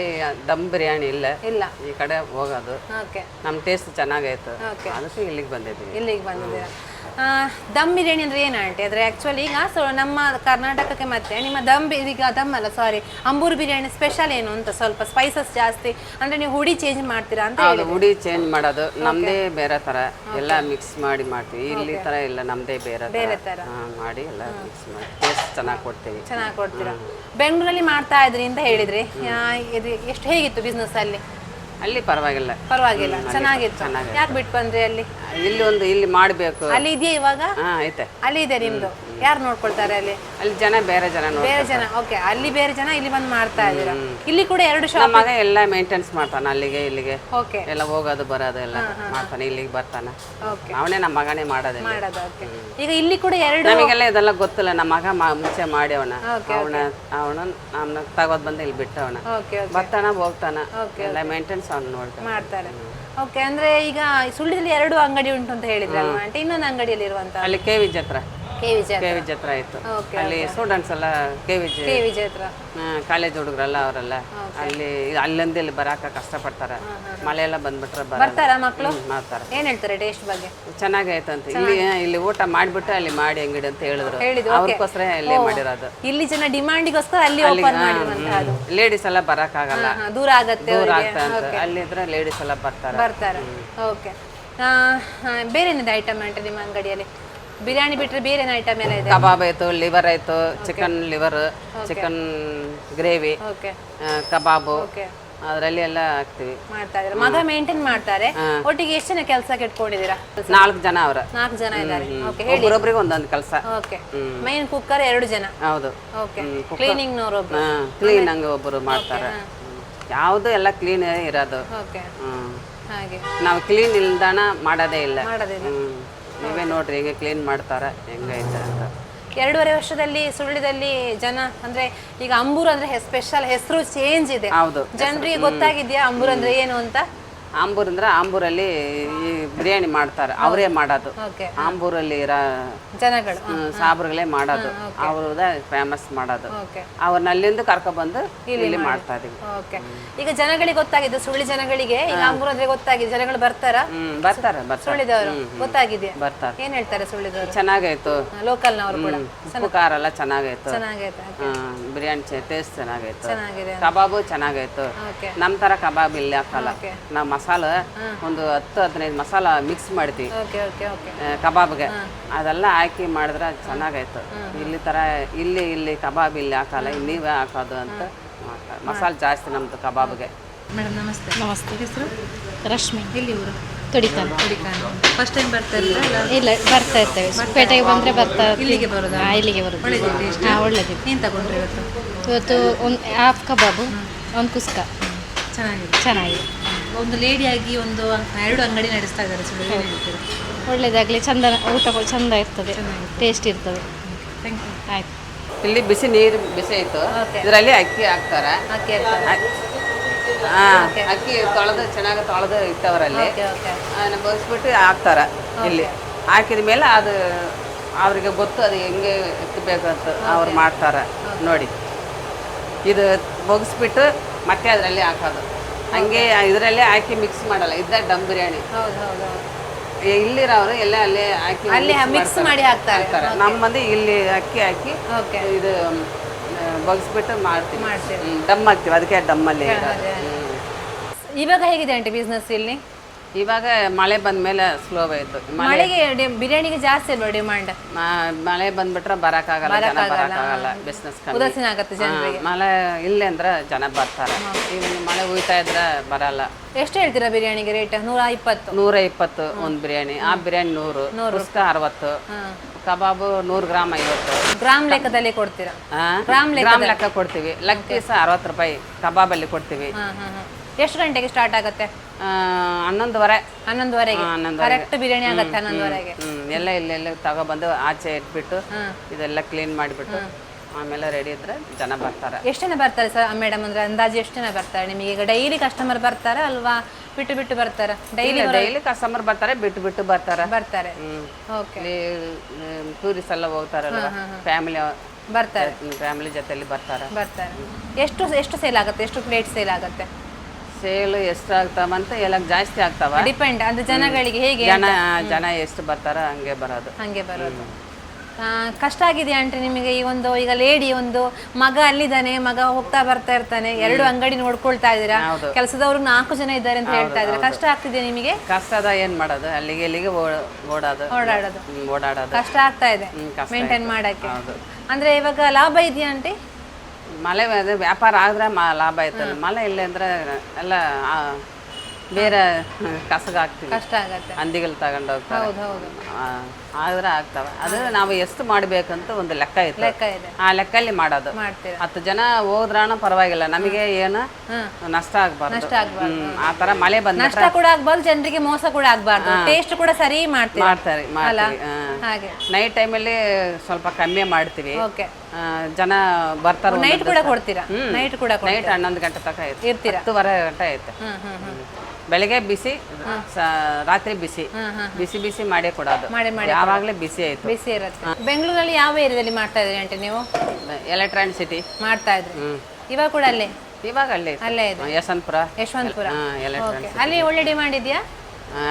ದಮ್ ಬಿರಿಯಾನಿ ಇಲ್ಲ. ಇಲ್ಲ. ಈ ಕಡೆ ಹೋಗೋದು. ಓಕೆ. ನಮ್ಮ ಟೇಸ್ಟ್ ಚೆನ್ನಾಗೈತೆ. ಅದಕ್ಕೆ ಇಲ್ಲಿಗೆ ಬಂದಿದ್ದೀವಿ. ಇಲ್ಲಿಗೆ ಬಂದಿದ್ದೀರಾ? ದಮ್ ಬಿರಿಯಾನಿ ಅಂದ್ರೆ ಏನು ಆಂಟಿ? ಅಂದರೆ ಆಕ್ಚುಲಿ ಈಗ ಸೊ ನಮ್ಮ ಕರ್ನಾಟಕಕ್ಕೆ ಮತ್ತೆ ನಿಮ್ಮ ದಮ್ ಈಗ ದಮ್ ಅಲ್ಲ ಸಾರಿ ಅಂಬೂರ್ ಬಿರಿಯಾನಿ ಸ್ಪೆಷಲ್ ಏನು ಅಂತ ಸ್ವಲ್ಪ ಸ್ಪೈಸಸ್ ಜಾಸ್ತಿ. ಅಂದ್ರೆ ನೀವು ಹುಡಿ ಚೇಂಜ್ ಮಾಡ್ತೀರಾ ಅಂತ ಹೌದು ಹುಡಿ ಚೇಂಜ್ ಮಾಡೋದು ನಮ್ದೇ ಬೇರೆ ತರ. ಎಲ್ಲ ಮಿಕ್ಸ್ ಮಾಡಿ ಮಾಡ್ತೀವಿ. ಇಲ್ಲಿ ತರ ಇಲ್ಲ ನಮ್ಮದೇ ಬೇರೆ ಬೇರೆ ತರ. ತರ. ಮಾಡಿ ಎಲ್ಲ ಮಿಕ್ಸ್ ಮಾಡಿ. ಟೇಸ್ಟ್ ಚೆನ್ನಾಗಿ ಕೊಡ್ತೀವಿ. ಚೆನ್ನಾಗಿ ಕೊಡ್ತೀರಾ? ಬೆಂಗಳೂರಲ್ಲಿ ಮಾಡ್ತಾ ಇದ್ರಿ ಅಂತ ಹೇಳಿದ್ರಿ. ಇದು ಎಷ್ಟು ಹೇಗಿತ್ತು ಬಿಸ್ನೆಸ್ ಅಲ್ಲಿ? ಅಲ್ಲಿ ಪರವಾಗಿಲ್ಲ. ಪರವಾಗಿಲ್ಲ. ಚೆನ್ನಾಗಿತ್ತು. ಚೆನ್ನಾಗಿ ಯಾಕೆ ಬಿಟ್ಟು ಬಂದ್ರಿ ಅಲ್ಲಿ? ಇಲ್ಲಿ ಒಂದು ಇಲ್ಲಿ ಮಾಡಬೇಕು. ಅಲ್ಲಿ ಇದೆಯಾ ಇವಾಗ? ಹಾ ಐತೆ. ಅಲ್ಲಿ ಇದೆ ನಿಮ್ದು? ಯಾರು ನೋಡ್ಕೊಳ್ತಾರೆ ಅಲ್ಲಿ? ಅಲ್ಲಿ ಜನ ಬೇರೆ ಜನ ನೋಡಿ ಬೇರೆ ಜನ ಓಕೆ ಅಲ್ಲಿ ಬೇರೆ ಜನ ಇಲ್ಲಿ ಬಂದು ಮಾಡ್ತಾ ಇದ್ದೀರಾ? ಇಲ್ಲಿ ಕೂಡ ಎರಡು ಶಾಪ್ ಮಗ ಎಲ್ಲ ಮೇಂಟೆನ್ಸ್ ಮಾಡ್ತಾನೆ ಅಲ್ಲಿಗೆ ಇಲ್ಲಿಗೆ. ಓಕೆ ಎಲ್ಲ ಹೋಗೋದು ಬರೋದು ಎಲ್ಲ ಮಾಡ್ತಾನೆ ಇಲ್ಲಿಗೆ ಬರ್ತಾನೆ. ಓಕೆ ಅವನೇ ನಮ್ಮ ಮಗನೇ ಮಾಡೋದು ಮಾಡೋದು ಓಕೆ ಈಗ ಇಲ್ಲಿ ಕೂಡ ಎರಡು ನಮಗೆಲ್ಲ ಇದೆಲ್ಲ ಗೊತ್ತಿಲ್ಲ ನಮ್ಮ ಮಗ ಮುಂಚೆ ಮಾಡಿ ಅವನ ಅವನ ಅವನ ತಗೋದು ತಗೋದ್ ಬಂದು ಇಲ್ಲಿ ಬಿಟ್ಟವನ. ಓಕೆ ಬರ್ತಾನ ಹೋಗ್ತಾನ. ಎಲ್ಲ ಮೇಂಟೆನ್ಸ್ ಅವ್ನು ನೋಡ್ತಾನೆ. ಮಾಡ್ತಾರೆ. ಓಕೆ ಅಂದ್ರೆ ಈಗ ಸುಳ್ಳಿದಲ್ಲಿ ಎರಡು ಅಂಗಡಿ ಉಂಟು ಅಂತ ಹೇಳಿದ್ರಲ್ವಾ? ಆಂಟಿ ಇನ್ನೊಂದು ಅಂಗಡಿಯಲ್ಲಿ ಇರುವಂತ ಅಲ್ಲಿ ಕೆ ವಿಜ್ ಹತ್ರ. ಕೆ ವಿಜ್ ಹತ್ರ ಇತ್ತು Okay, ಅಲ್ಲಿ ಸ್ಟೂಡೆಂಟ್ಸ್ ಎಲ್ಲ ಕೆ ವಿಜಿ ಕೆ ವಿಜಯ ಹತ್ರ ಕಾಲೇಜ್ ಹುಡುಗರಲ್ಲ ಅವರೆಲ್ಲ. ಅಲ್ಲಿ ಅಲ್ಲಿಂದ ಇಲ್ಲಿ ಬರಾಕ ಕಷ್ಟಪಡ್ತಾರ. ಮಳೆ ಎಲ್ಲ ಬಂದ್ಬಿಟ್ರೆ ಬರಲ್ಲ. ಬರ್ತಾರಾ ಮಕ್ಕಳು ಹ್ಮ್, ಮಾಡ್ತಾರೆ ಏನ್ ಹೇಳ್ತಾರೆ ಟೇಸ್ಟ್ ಬಗ್ಗೆ? ಚೆನ್ನಾಗೈತಂತ ಇಲ್ಲಿ ಇಲ್ಲಿ ಊಟ ಮಾಡ್ಬಿಟ್ಟು ಅಲ್ಲಿ ಮಾಡಿ ಅಂಗಡಿ ಅಂತ ಹೇಳಿದ್ರು. ಹೇಳಿದ್ರು, okay. ಅವ್ರಿಗೋಸ್ಕರ ಇಲ್ಲಿ ಮಾಡಿರೋದು. ಇಲ್ಲಿ ಜನ ಡಿಮಾಂಡಿಗೋಸ್ಕರ ಅಲ್ಲಿ ಓಪನ್ ಮಾಡಿರುವಂತಹದ್ದು ಲೇಡೀಸ್ ಎಲ್ಲ ಬರಕ್ಕಾಗಲ್ಲ. ಹಾ, ದೂರ ಆಗತ್ತೆ ದೂರ ಅವ್ರಿಗೆ. ಆಗ್ತಾ ಅಂತ ಅಲ್ಲಿದ್ರೆ ಲೇಡೀಸ್ ಎಲ್ಲ ಬರ್ತಾರೆ. ಬರ್ತಾರೆ. ಓಕೆ. ಬೇರೆ ಏನಿದೆ ಐಟಮ್ ಅಂತ ನಿಮ್ಮ ಅಂಗಡಿಯಲ್ಲಿ? ಬಿರಿಯಾನಿ ಬಿಟ್ರೆ ಬೇರೆ ಐಟಮ್ ಎಲ್ಲ ಇದೆ? ಕಬಾಬ್ ಆಯ್ತು ಲಿವರ್ ಆಯ್ತು chicken liver chicken gravy okay kebab. Okay ಅದರಲ್ಲಿ ಎಲ್ಲ ಹಾಕ್ತಿವಿ. ಮಾಡ್ತಾ ಇದ್ದಾರೆ ಮಗ ಮೇಂಟೈನ್ ಮಾಡ್ತಾರೆ. ಒಟ್ಟಿಗೆ ಎಷ್ಟು ಜನ ಕೆಲಸಕ್ಕೆ ಇಟ್ಕೊಂಡಿದ್ದೀರಾ ನಾಲ್ಕು ಜನ ಅವರ. ನಾಲ್ಕು ಜನ ಇದ್ದಾರೆ. ಓಕೆ ಹೇಳಿ. ಒಂದೊಂದು ಕೆಲಸ. ಓಕೆ ಮೈನ್ ಕುಕ್ಕರ್ ಎರಡು ಜನ. ಹೌದು. ಓಕೆ ಕ್ಲೀನಿಂಗ್ನವ್ರೊಬ್ರು ಕ್ಲೀನ್ ಹಂಗೆ ಒಬ್ಬರು ಮಾಡ್ತಾರೆ. ಯಾವುದು ಎಲ್ಲ ಕ್ಲೀನ್ ಇರೋದು. ಓಕೆ. ಹಾಗೆ. ನಾವು ಕ್ಲೀನ್ ಇಲ್ದಾನ ಮಾಡೋದೇ ಇಲ್ಲ. ಮಾಡೋದಿಲ್ಲ. ನೀವೇ ನೋಡ್ರಿ ಹೆಂಗೆ ಕ್ಲೀನ್ ಮಾಡ್ತಾರೆ ಹೆಂಗೈತೆ ಅಂತ. ಎರಡೂವರೆ ವರ್ಷದಲ್ಲಿ ಸುಳ್ಳಿದಲ್ಲಿ ಜನ ಅಂದ್ರೆ ಈಗ ಅಂಬೂರ್ ಅಂದ್ರೆ ಸ್ಪೆಷಲ್ ಹೆಸರು ಚೇಂಜ್ ಇದೆ. ಹೌದು ಜನರಿಗೆ ಗೊತ್ತಾಗಿದ್ಯಾ ಅಂಬೂರ್ ಅಂದ್ರೆ ಏನು ಅಂತ? ಆಂಬೂರ್ ಅಂದ್ರೆ ಆಂಬೂರಲ್ಲಿ ಈ ಬಿರಿಯಾನಿ ಮಾಡ್ತಾರೆ. ಅವರೇ ಮಾಡೋದು. ಓಕೆ. ಆಂಬೂರಲ್ಲಿ ಇರೋ ಜನಗಳು. ಸಾಬ್ರುಗಳೇ ಮಾಡೋದು. ಅವ್ರದ ಫೇಮಸ್ ಮಾಡೋದು. ಓಕೆ. ಅವ್ರನ್ನ ಅಲ್ಲಿಂದ ಕರ್ಕೊಬಂದು ಇಲ್ಲಿ ಮಾಡ್ತಾ ಇದೀವಿ. ಓಕೆ. ಈಗ ಜನಗಳಿಗೆ ಗೊತ್ತಾಗಿದೆ ಸುಳ್ಳಿ ಜನಗಳಿಗೆ. ಈಗ ಅಂದ್ರೆ ಗೊತ್ತಾಗಿದೆ ಜನಗಳು ಬರ್ತಾರ? ಬರ್ತಾರ ಬರ್ತಾರೆ ಬರ್ತಾರೆ. ಸುಳ್ಳಿದವರು. ಗೊತ್ತಾಗಿದೆ. ಬರ್ತಾರೆ. ಏನ್ ಹೇಳ್ತಾರೆ ಸುಳ್ಳಿದವರು? ಚೆನ್ನಾಗಾಯ್ತು ಲೋಕಲ್ನವರು ಕೂಡ. ಉಪ್ಪು ಖಾರ ಎಲ್ಲ ಚೆನ್ನಾಗಾಯ್ತು ಚೆನ್ನಾಗೈತೆ ಹ್ಮ್, ಬಿರಿಯಾನಿ ಟೇಸ್ಟ್ ಚೆನ್ನಾಗಾಯ್ತು ಚೆನ್ನಾಗಿದೆ ಕಬಾಬು ಚೆನ್ನಾಗಾಯ್ತು ಓಕೆ. ನಮ್ಮ ತರ ಕಬಾಬ್ ಇಲ್ಲಿ ಹಾಕಲ್ಲ Okay. ಮಸಾಲ ಒಂದು ಹತ್ತು ಹದಿನೈದು ಮಸಾಲ ಮಿಕ್ಸ್ ಮಾಡ್ತೀವಿ ಓಕೆ ಓಕೆ ಓಕೆ. ಆ, ಕಬಾಬ್ಗೆ. ಅದೆಲ್ಲ ಹಾಕಿ ಮಾಡಿದ್ರೆ ಚೆನ್ನಾಗಾಯ್ತು. ಇಲ್ಲಿ ಥರ ಇಲ್ಲಿ ಇಲ್ಲಿ ಕಬಾಬ್ ಇಲ್ಲಿ ಹಾಕಲ್ಲ ಇಲ್ಲಿ ನೀವೇ ಹಾಕೋದು ಅಂತ ಮಾಡ್ತಾರೆ. ಮಸಾಲೆ ಜಾಸ್ತಿ ನಮ್ದು ಕಬಾಬ್ಗೆ. ಮೇಡಮ್ ನಮಸ್ತೆ. ನಮಸ್ತೆ. ಹೆಸರು? ರಶ್ಮಿ. ಎಲ್ಲಿ ಊರು? ತುಡಿತಾನೆ. ಫಸ್ಟ್ ಟೈಮ್ ಬರ್ತಾ ಇದ್ದೀರಾ? ಇಲ್ಲ. ಬರ್ತಾ ಇರ್ತೇವೆ. ಪೇಟೆಗೆ ಬಂದರೆ ಬರ್ತಾ ಇಲ್ಲಿಗೆ ಬರೋದು? ಇಲ್ಲಿಗೆ ಬರೋದು? ಹಾಂ ಒಳ್ಳೆದಿದೆ ಏನು ತಗೊಂಡ್ರಿ ಇವತ್ತು? ಇವತ್ತು ಒಂದು ಹಾಫ್ ಕಬಾಬು ಒಂದು ಕುಸ್ಕ. ಚೆನ್ನಾಗಿದೆ. ಚೆನ್ನಾಗಿದೆ. ಒಂದು ಲೇಡಿಯಾಗಿ ಒಂದು ಎರಡು ಅಂಗಡಿ ನಡೆಸ್ತಾ ಇದ್ದಾರೆ ಸುಳ್ಳು ಒಳ್ಳೆಯದಾಗಲಿ ಚಂದ ಊಟ ಚಂದ ಇರ್ತದೆ. ಟೇಸ್ಟ್ ಇರ್ತದೆ. ಥ್ಯಾಂಕ್ ಯು ಆಯ್ತು. ಇಲ್ಲಿ ಬಿಸಿ ನೀರು ಬಿಸಿ ಆಯಿತು. ಇದರಲ್ಲಿ ಅಕ್ಕಿ ಹಾಕ್ತಾರೆ. ಅಕ್ಕಿ ಅಕ್ಕಿ ತೊಳೆದು ಚೆನ್ನಾಗಿ ತೊಳೆದು ಇಟ್ಟವರಲ್ಲಿ. ಓಕೆ ಓಕೆ ಬಗ್ಸ್ಬಿಟ್ಟು ಹಾಕ್ತಾರೆ ಇಲ್ಲಿ. ಹಾಕಿದ ಮೇಲೆ ಅದು ಅವ್ರಿಗೆ ಗೊತ್ತು ಅದು ಹೆಂಗೆ ಎತ್ತಬೇಕು ಅಂತ ಅವ್ರು ಮಾಡ್ತಾರೆ. ನೋಡಿ. ಇದು ಬಗ್ಸ್ಬಿಟ್ಟು ಮತ್ತೆ ಅದರಲ್ಲಿ ಹಾಕೋದು. ಹಂಗೆ ಇದರಲ್ಲೇ ಹಾಕಿ ಮಿಕ್ಸ್ ಮಾಡಲ್ಲ ಇದ್ದಾಗ ದಮ್ ಬಿರಿಯಾನಿ. ಹೌದು ಹೌದು ಇಲ್ಲಿರೋರು ಎಲ್ಲ ಅಲ್ಲೇ ಹಾಕಿ ಅಲ್ಲಿ mix ಮಾಡಿ ಹಾಕ್ತಾ ಇರ್ತಾರೆ ನಮ್ಮ ಮಂದಿ ಇಲ್ಲಿ ಅಕ್ಕಿ ಹಾಕಿ ಓಕೆ ಇದು ಬಗ್ಸ್ಬಿಟ್ಟು ಮಾಡ್ತೀವಿ. ಮಾಡ್ತೀವಿ. ಡಮ್ ಹಾಕ್ತೀವಿ. ಅದಕ್ಕೆ ಡಮ್ಮಲ್ಲಿ. ಇವಾಗ ಹೇಗಿದೆ ಆಂಟಿ ಬಿಸ್ನೆಸ್ ಇಲ್ಲಿ? ಇವಾಗ ಮಳೆ ಬಂದ ಮೇಲೆ ಸ್ಲೋ ಆಯ್ತು. ಮಳೆ ಮಳೆಗೆ ಡಿ- ಬಿರಿಯಾನಿಗೆ ಜಾಸ್ತಿ ಅಲ್ವಾ ಡಿಮಾಂಡ್ ಮ- ಮಳೆ ಬಂದ್ಬಿಟ್ರೆ ಬರಕ್ಕಾಗಲ್ಲ ಜನ ಬರಕ್ಕಾಗಲ್ಲ. ಬಿಸ್ನೆಸ್ ಉದಾಸೀನ ಆಗತ್ತೆ ಜನರಿಗೆ. ಮಳೆ ಇಲ್ಲ ಅಂದ್ರೆ ಜನ ಬರ್ತಾರೆ. ಈಗ ಮಳೆ ಹುಯ್ತಾ ಇದ್ರೆ ಬರಲ್ಲ. ಎಷ್ಟು ಹೇಳ್ತೀರಾ ಬಿರಿಯಾನಿಗೆ ರೇಟ್ ನೂರ ಇಪ್ಪತ್ತು. ನೂರ ಇಪ್ಪತ್ತು ಒಂದು ಬಿರಿಯಾನಿ. ಆ ಬಿರಿಯಾನಿ ನೂರು ಕುಸ್ಕ ಅರವತ್ತು. ಕಬಾಬು ನೂರು ಗ್ರಾಮ್ ಐವತ್ತು. ಗ್ರಾಮ್ ಲೆಕ್ಕದಲ್ಲಿ ಕೊಡ್ತೀರಾ? ಆ? ಗ್ರಾಮ್ ಗ್ರಾಮ್ ಲೆಕ್ಕ ಕೊಡ್ತೀವಿ. ಲಗ್ ಪೀಸ್ ಅರವತ್ತು ರೂಪಾಯಿ ಕಬಾಬಲ್ಲಿ ಕೊಡ್ತೀವಿ. ಹಾ ಹಾ ಹಾ. ಎಷ್ಟು ಗಂಟೆಗೆ ಸ್ಟಾರ್ಟ್ ಆಗುತ್ತೆ? ಹನ್ನೊಂದುವರೆ. ಹನ್ನೊಂದುವರೆಗೆ. ಕರೆಕ್ಟ್ ಬಿರಿಯಾನಿ ಆಗುತ್ತೆ ಹನ್ನೊಂದುವರೆಗೆ. ಎಲ್ಲ ಇಲ್ಲೆಲ್ಲ ತಗೊಬಂದು ಆಚೆ ಇಟ್ಬಿಟ್ಟು ಇದೆಲ್ಲ ಕ್ಲೀನ್ ಮಾಡಿಬಿಟ್ಟು ಆಮೇಲೆ ರೆಡಿ ಇದ್ರೆ ಜನ ಬರ್ತಾರೆ. ಎಷ್ಟು ಜನ ಬರ್ತಾರೆ ಸರ್ ಮೇಡಮ್ ಅಂದ್ರೆ ಅಂದಾಜು ಎಷ್ಟು ಜನ ಬರ್ತಾರೆ? ನಿಮಗೆ ಈಗ ಡೈಲಿ ಕಸ್ಟಮರ್ ಬರ್ತಾರೆ ಅಲ್ವಾ? ಬಿಟ್ಟು ಬಿಟ್ಟು ಬರ್ತಾರೆ? ಡೈಲಿ ಡೈಲಿ ಕಸ್ಟಮರ್ ಬರ್ತಾರೆ ಬಿಟ್ಟು ಬಿಟ್ಟು ಬರ್ತಾರೆ. ಬರ್ತಾರೆ. ಓಕೆ ಟೂರಿಸ್ಟ್ ಎಲ್ಲ ಹೋಗ್ತಾರಲ್ಲ ಫ್ಯಾಮಿಲಿ ಬರ್ತಾರೆ. ಫ್ಯಾಮಿಲಿ ಜೊತೆಲಿ ಬರ್ತಾರೆ. ಬರ್ತಾರೆ. ಎಷ್ಟು ಎಷ್ಟು ಸೇಲ್ ಆಗುತ್ತೆ? ಎಷ್ಟು ಪ್ಲೇಟ್ ಸೇಲ್ ಆಗುತ್ತೆ? ಸೇಲ್ ಎಷ್ಟು ಆಗ್ತಾವಂತ ಎಲ್ಲ ಜಾಸ್ತಿ ಆಗ್ತಾವ. ಡಿಪೆಂಡ್ ಅದು ಜನಗಳಿಗೆ ಹೇಗೆ ಜನ ಜನ ಎಷ್ಟು ಬರ್ತಾರ ಹಂಗೆ ಬರೋದು. ಹಂಗೆ ಬರೋದು. ಆ, ಕಷ್ಟ ಆಗಿದೆಯಾ ಆಂಟಿ ನಿಮಗೆ ಈ ಒಂದು ಈಗ ಲೇಡಿ ಒಂದು ಮಗ ಅಲ್ಲಿದ್ದಾನೆ ಮಗ ಹೋಗ್ತಾ ಬರ್ತಾ ಇರ್ತಾನೆ ಎರಡು ಅಂಗಡಿ ನೋಡ್ಕೊಳ್ತಾ ಇದ್ದೀರಾ? ಹೌದು. ಕೆಲಸದವರು ನಾಲ್ಕು ಜನ ಇದ್ದಾರೆ ಅಂತ ಹೇಳ್ತಾ ಇದ್ದೀರಾ? ಕಷ್ಟ ಆಗ್ತಿದೆ ನಿಮಗೆ? ಕಷ್ಟದ ಏನ್ ಮಾಡೋದು? ಅಲ್ಲಿಗೆ ಅಲ್ಲಿಗೆ ಓ- ಓಡೋದು. ಓಡಾಡೋದು. ಹ್ಮ್, ಓಡಾಡೋದು. ಕಷ್ಟ ಆಗ್ತಾ ಇದೆ. ಹ್ಮ್, ಕಷ್ಟ ಮೇಂಟೈನ್ ಮಾಡಕ್ಕೆ. ಹೌದು. ಅಂದ್ರೆ ಇವಾಗ ಲಾಭ ಇದೆಯಾ ಆಂಟಿ? ಮಳೆ ಅದು ವ್ಯಾಪಾರ ಆದರೆ ಮ ಲಾಭ ಆಯ್ತಲ್ಲ. ಮಳೆ ಇಲ್ಲ ಅಂದ್ರೆ ಎಲ್ಲ ಆ, ಬೇರೆ ಕಸಗಾಗ್ತೀವಿ ಕಷ್ಟ ಆಗತ್ತೆ. ಹಂದಿಗಳು ತಗೊಂಡು ಹೋಗ್ತಾರೆ. ಹೌದು ಹೌದು. ಆದ್ರೆ ಆಗ್ತಾವ. ಅದು ನಾವು ಎಷ್ಟು ಮಾಡ್ಬೇಕಂತ ಒಂದು ಲೆಕ್ಕ ಇತ್ತು. ಲೆಕ್ಕ ಇದೆ. ಆ ಲೆಕ್ಕಲ್ಲಿ ಮಾಡೋದು. ಮಾಡ್ತೀರಾ? ಹತ್ತು ಜನ ಹೋದ್ರಾಣ ಪರವಾಗಿಲ್ಲ. ನಮಗೆ ಏನು ಹ್ಮ್. ನಷ್ಟ ಆಗ್ಬಾರ್ದು. ನಷ್ಟ ಆಗ್ಬಾರ್ದು. ಆ ತರ ಮಳೆ ಬಂದ ನಷ್ಟ ಕೂಡ ಆಗ್ಬಾರ್ದು ಜನರಿಗೆ ಮೋಸ ಕೂಡ ಆಗ್ಬಾರ್ದು. ಟೇಸ್ಟ್ ಕೂಡ ಸರಿ ಮಾಡ್ತೀರಾ? ಮಾಡ್ತಾರೆ ಮಾಡ್ತೀವಿ. ಹಾಗೆ. ನೈಟ್ ಟೈಮಲ್ಲಿ ಸ್ವಲ್ಪ ಕಮ್ಮಿ ಮಾಡ್ತೀವಿ. ಓಕೆ ಜನ ಬರ್ತಾರೆ ನೈಟ್ ಕೂಡ ಕೊಡ್ತೀರಾ? ನೈಟ್ ಕೂಡ? ನೈಟ್ ಹನ್ನೊಂದು ಗಂಟೆ ತನಕ ಐತೆ ಇರ್ತೀರಾ? ಹತ್ತುವರೆ ಗಂಟೆ ಐತೆ ಬೆಳಿಗ್ಗೆ ಬಿಸಿ ರಾತ್ರಿ ಬಿಸಿ. ಬಿಸಿ ಬಿಸಿ ಮಾಡಿ ಕೊಡೋದು. ಮಾಡಿ ಮಾಡಿ ಯಾವಾಗಲೇ ಬಿಸಿ ಆಯ್ತು. ಬಿಸಿ ಇರುತ್ತೆ. ಬೆಂಗಳೂರಲ್ಲಿ ಯಾವ ಏರಿಯಾದಲ್ಲಿ ಮಾಡ್ತಾ ಇದ್ರಿ ಆಂಟಿ ನೀವು? Electronic City. ಮಾಡ್ತಾ ಇದ್ರಿ. ಇವಾಗ ಕೂಡ ಅಲ್ಲೇ? ಇವಾಗ ಅಲ್ಲೇ ಅಲ್ಲೇ ಇದೆ ಯಶವಂತಪುರ. ಯಶವಂತಪುರ. ಎಲೆಕ್ಟ್ರಾನಿಕ್ ಅಲ್ಲಿ ಒಳ್ಳೆ ಡಿಮಾಂಡ್ ಇದೆಯಾ?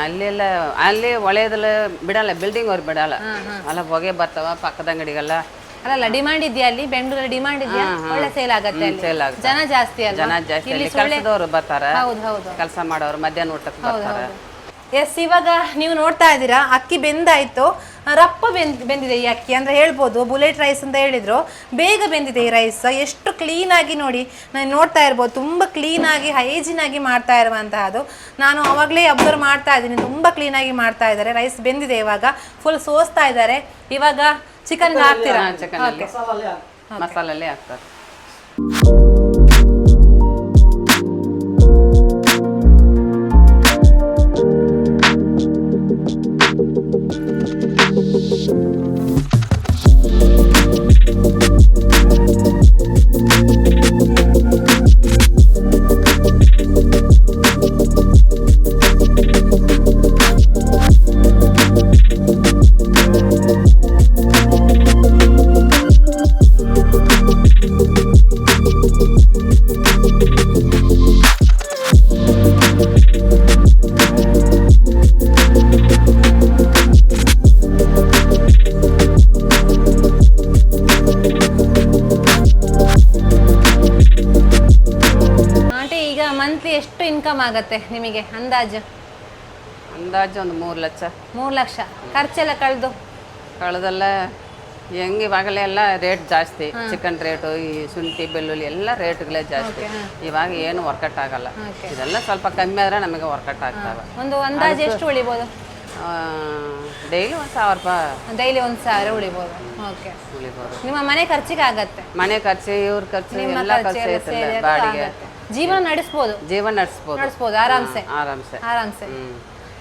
ಅಲ್ಲೆಲ್ಲ ಅಲ್ಲಿ ಒಳ್ಳೆಯದಲ್ಲ ಬಿಡಲ್ಲ ಬಿಲ್ಡಿಂಗ್ ಅವ್ರು ಬಿಡಲ್ಲ. ಅಲ್ಲ ಹೊಗೆ ಬರ್ತಾವ ಪಕ್ಕದ ಅಂಗಡಿಗೆಲ್ಲ. ಅಲ್ಲಲ್ಲ ಡಿಮಾಂಡ್ ಇದೆಯಾ ಅಲ್ಲಿ? ಬೆಂಗಳೂರಲ್ಲಿ ಡಿಮಾಂಡ್ ಇದೆಯಾ? ಒಳ್ಳೆ ಸೇಲ್ ಆಗತ್ತೆ ಅಲ್ಲಿ. ಸೇಲ್ ಆಗುತ್ತೆ. ಜನ ಜಾಸ್ತಿ ಅಲ್ವಾ? ಜನ ಜಾಸ್ತಿ ಇಲ್ಲಿ ಅಲ್ಲಿ ಸೊಳ್ಳೆ ಬರ್ತಾರೆ. ಹೌದು ಹೌದು. ಕೆಲಸ ಮಾಡೋರು ಮಧ್ಯಾಹ್ನ ಊಟಕ್ಕೆ ಬರ್ತಾರೆ. ಎಸ್ ಇವಾಗ ನೀವು ನೋಡ್ತಾ ಇದ್ದೀರಾ ಅಕ್ಕಿ ಬೆಂದಾಯ್ತು. ರಪ್ಪ ಬೆಂದ್ ಬೆಂದಿದೆ ಈ ಅಕ್ಕಿ ಅಂದ್ರೆ ಹೇಳ್ಬೋದು. ಬುಲೆಟ್ ರೈಸ್ ಅಂತ ಹೇಳಿದ್ರು. ಬೇಗ ಬೆಂದಿದೆ ಈ ರೈಸ್ ಎಷ್ಟು ಕ್ಲೀನ್ ಆಗಿ ನೋಡಿ. ನಾನು ನೋಡ್ತಾ ಇರ್ಬೋದು. ತುಂಬ ಕ್ಲೀನ್ ಆಗಿ ಹೈಜಿನ್ ಆಗಿ ಮಾಡ್ತಾ ಇರುವಂತಹದ್ದು. ನಾನು ಅವಾಗಲೇ ಅಬ್ಸರ್ವ್ ಮಾಡ್ತಾ ಇದ್ದೀನಿ. ತುಂಬ ಕ್ಲೀನ್ ಆಗಿ ಮಾಡ್ತಾ ಇದ್ದಾರೆ. ರೈಸ್ ಬೆಂದಿದೆ ಇವಾಗ. ಫುಲ್ ಸೋಸ್ತಾ ಇದ್ದಾರೆ. ಇವಾಗ ಚಿಕನ್ ಹಾಕ್ತೀರಾ? ಚಿಕನ್ ಮಸಾಲಲ್ಲೇ ಹಾಕ್ತಾರೆ. ಆಗತ್ತೆ ನಿಮಗೆ ಅಂದಾಜು? ಅಂದಾಜು ಒಂದು ಮೂರು ಲಕ್ಷ. ಮೂರು ಲಕ್ಷ. ಖರ್ಚೆಲ್ಲ ಕಳೆದು? ಕಳೆದೆಲ್ಲ ಹೆಂಗ್ ಇವಾಗಲೇ ಎಲ್ಲ ರೇಟ್ ಜಾಸ್ತಿ. ಚಿಕನ್ ರೇಟು ಈ ಶುಂಠಿ ಬೆಳ್ಳುಳ್ಳಿ ಎಲ್ಲ ರೇಟ್ಗಳೇ ಜಾಸ್ತಿ. ಇವಾಗ ಏನು ವರ್ಕೌಟ್ ಆಗಲ್ಲ. ಇದೆಲ್ಲ ಸ್ವಲ್ಪ ಕಮ್ಮಿ ಆದ್ರೆ ನಮಗೆ ವರ್ಕೌಟ್ ಆಗ್ತಾವೆ. ಒಂದು ಅಂದಾಜು ಎಷ್ಟು ಉಳಿಬೋದು? ಡೈಲಿ ಒಂದು ಸಾವಿರ ರೂಪಾಯಿ. ಡೈಲಿ ಒಂದು ಸಾವಿರ ಉಳಿಬೋದು. ಓಕೆ. ಉಳಿಬೋದು. ನಿಮ್ಮ ಮನೆ ಖರ್ಚಿಗೆ ಆಗತ್ತೆ ಮನೆ ಖರ್ಚು ಇವ್ರ ಖರ್ಚು ಎಲ್ಲ ಖರ್ಚು ಬಾಡಿಗೆ. ಜೀವನ ನಡೆಸಬಹುದು ಜೀವನ ನಡೆಸ್ಬೋದು. ನಡೆಸ್ಬೋದು ಆರಾಮ್ಸೆ. ಆರಾಮ್ಸೆ. ಆರಾಮ್ಸೆ.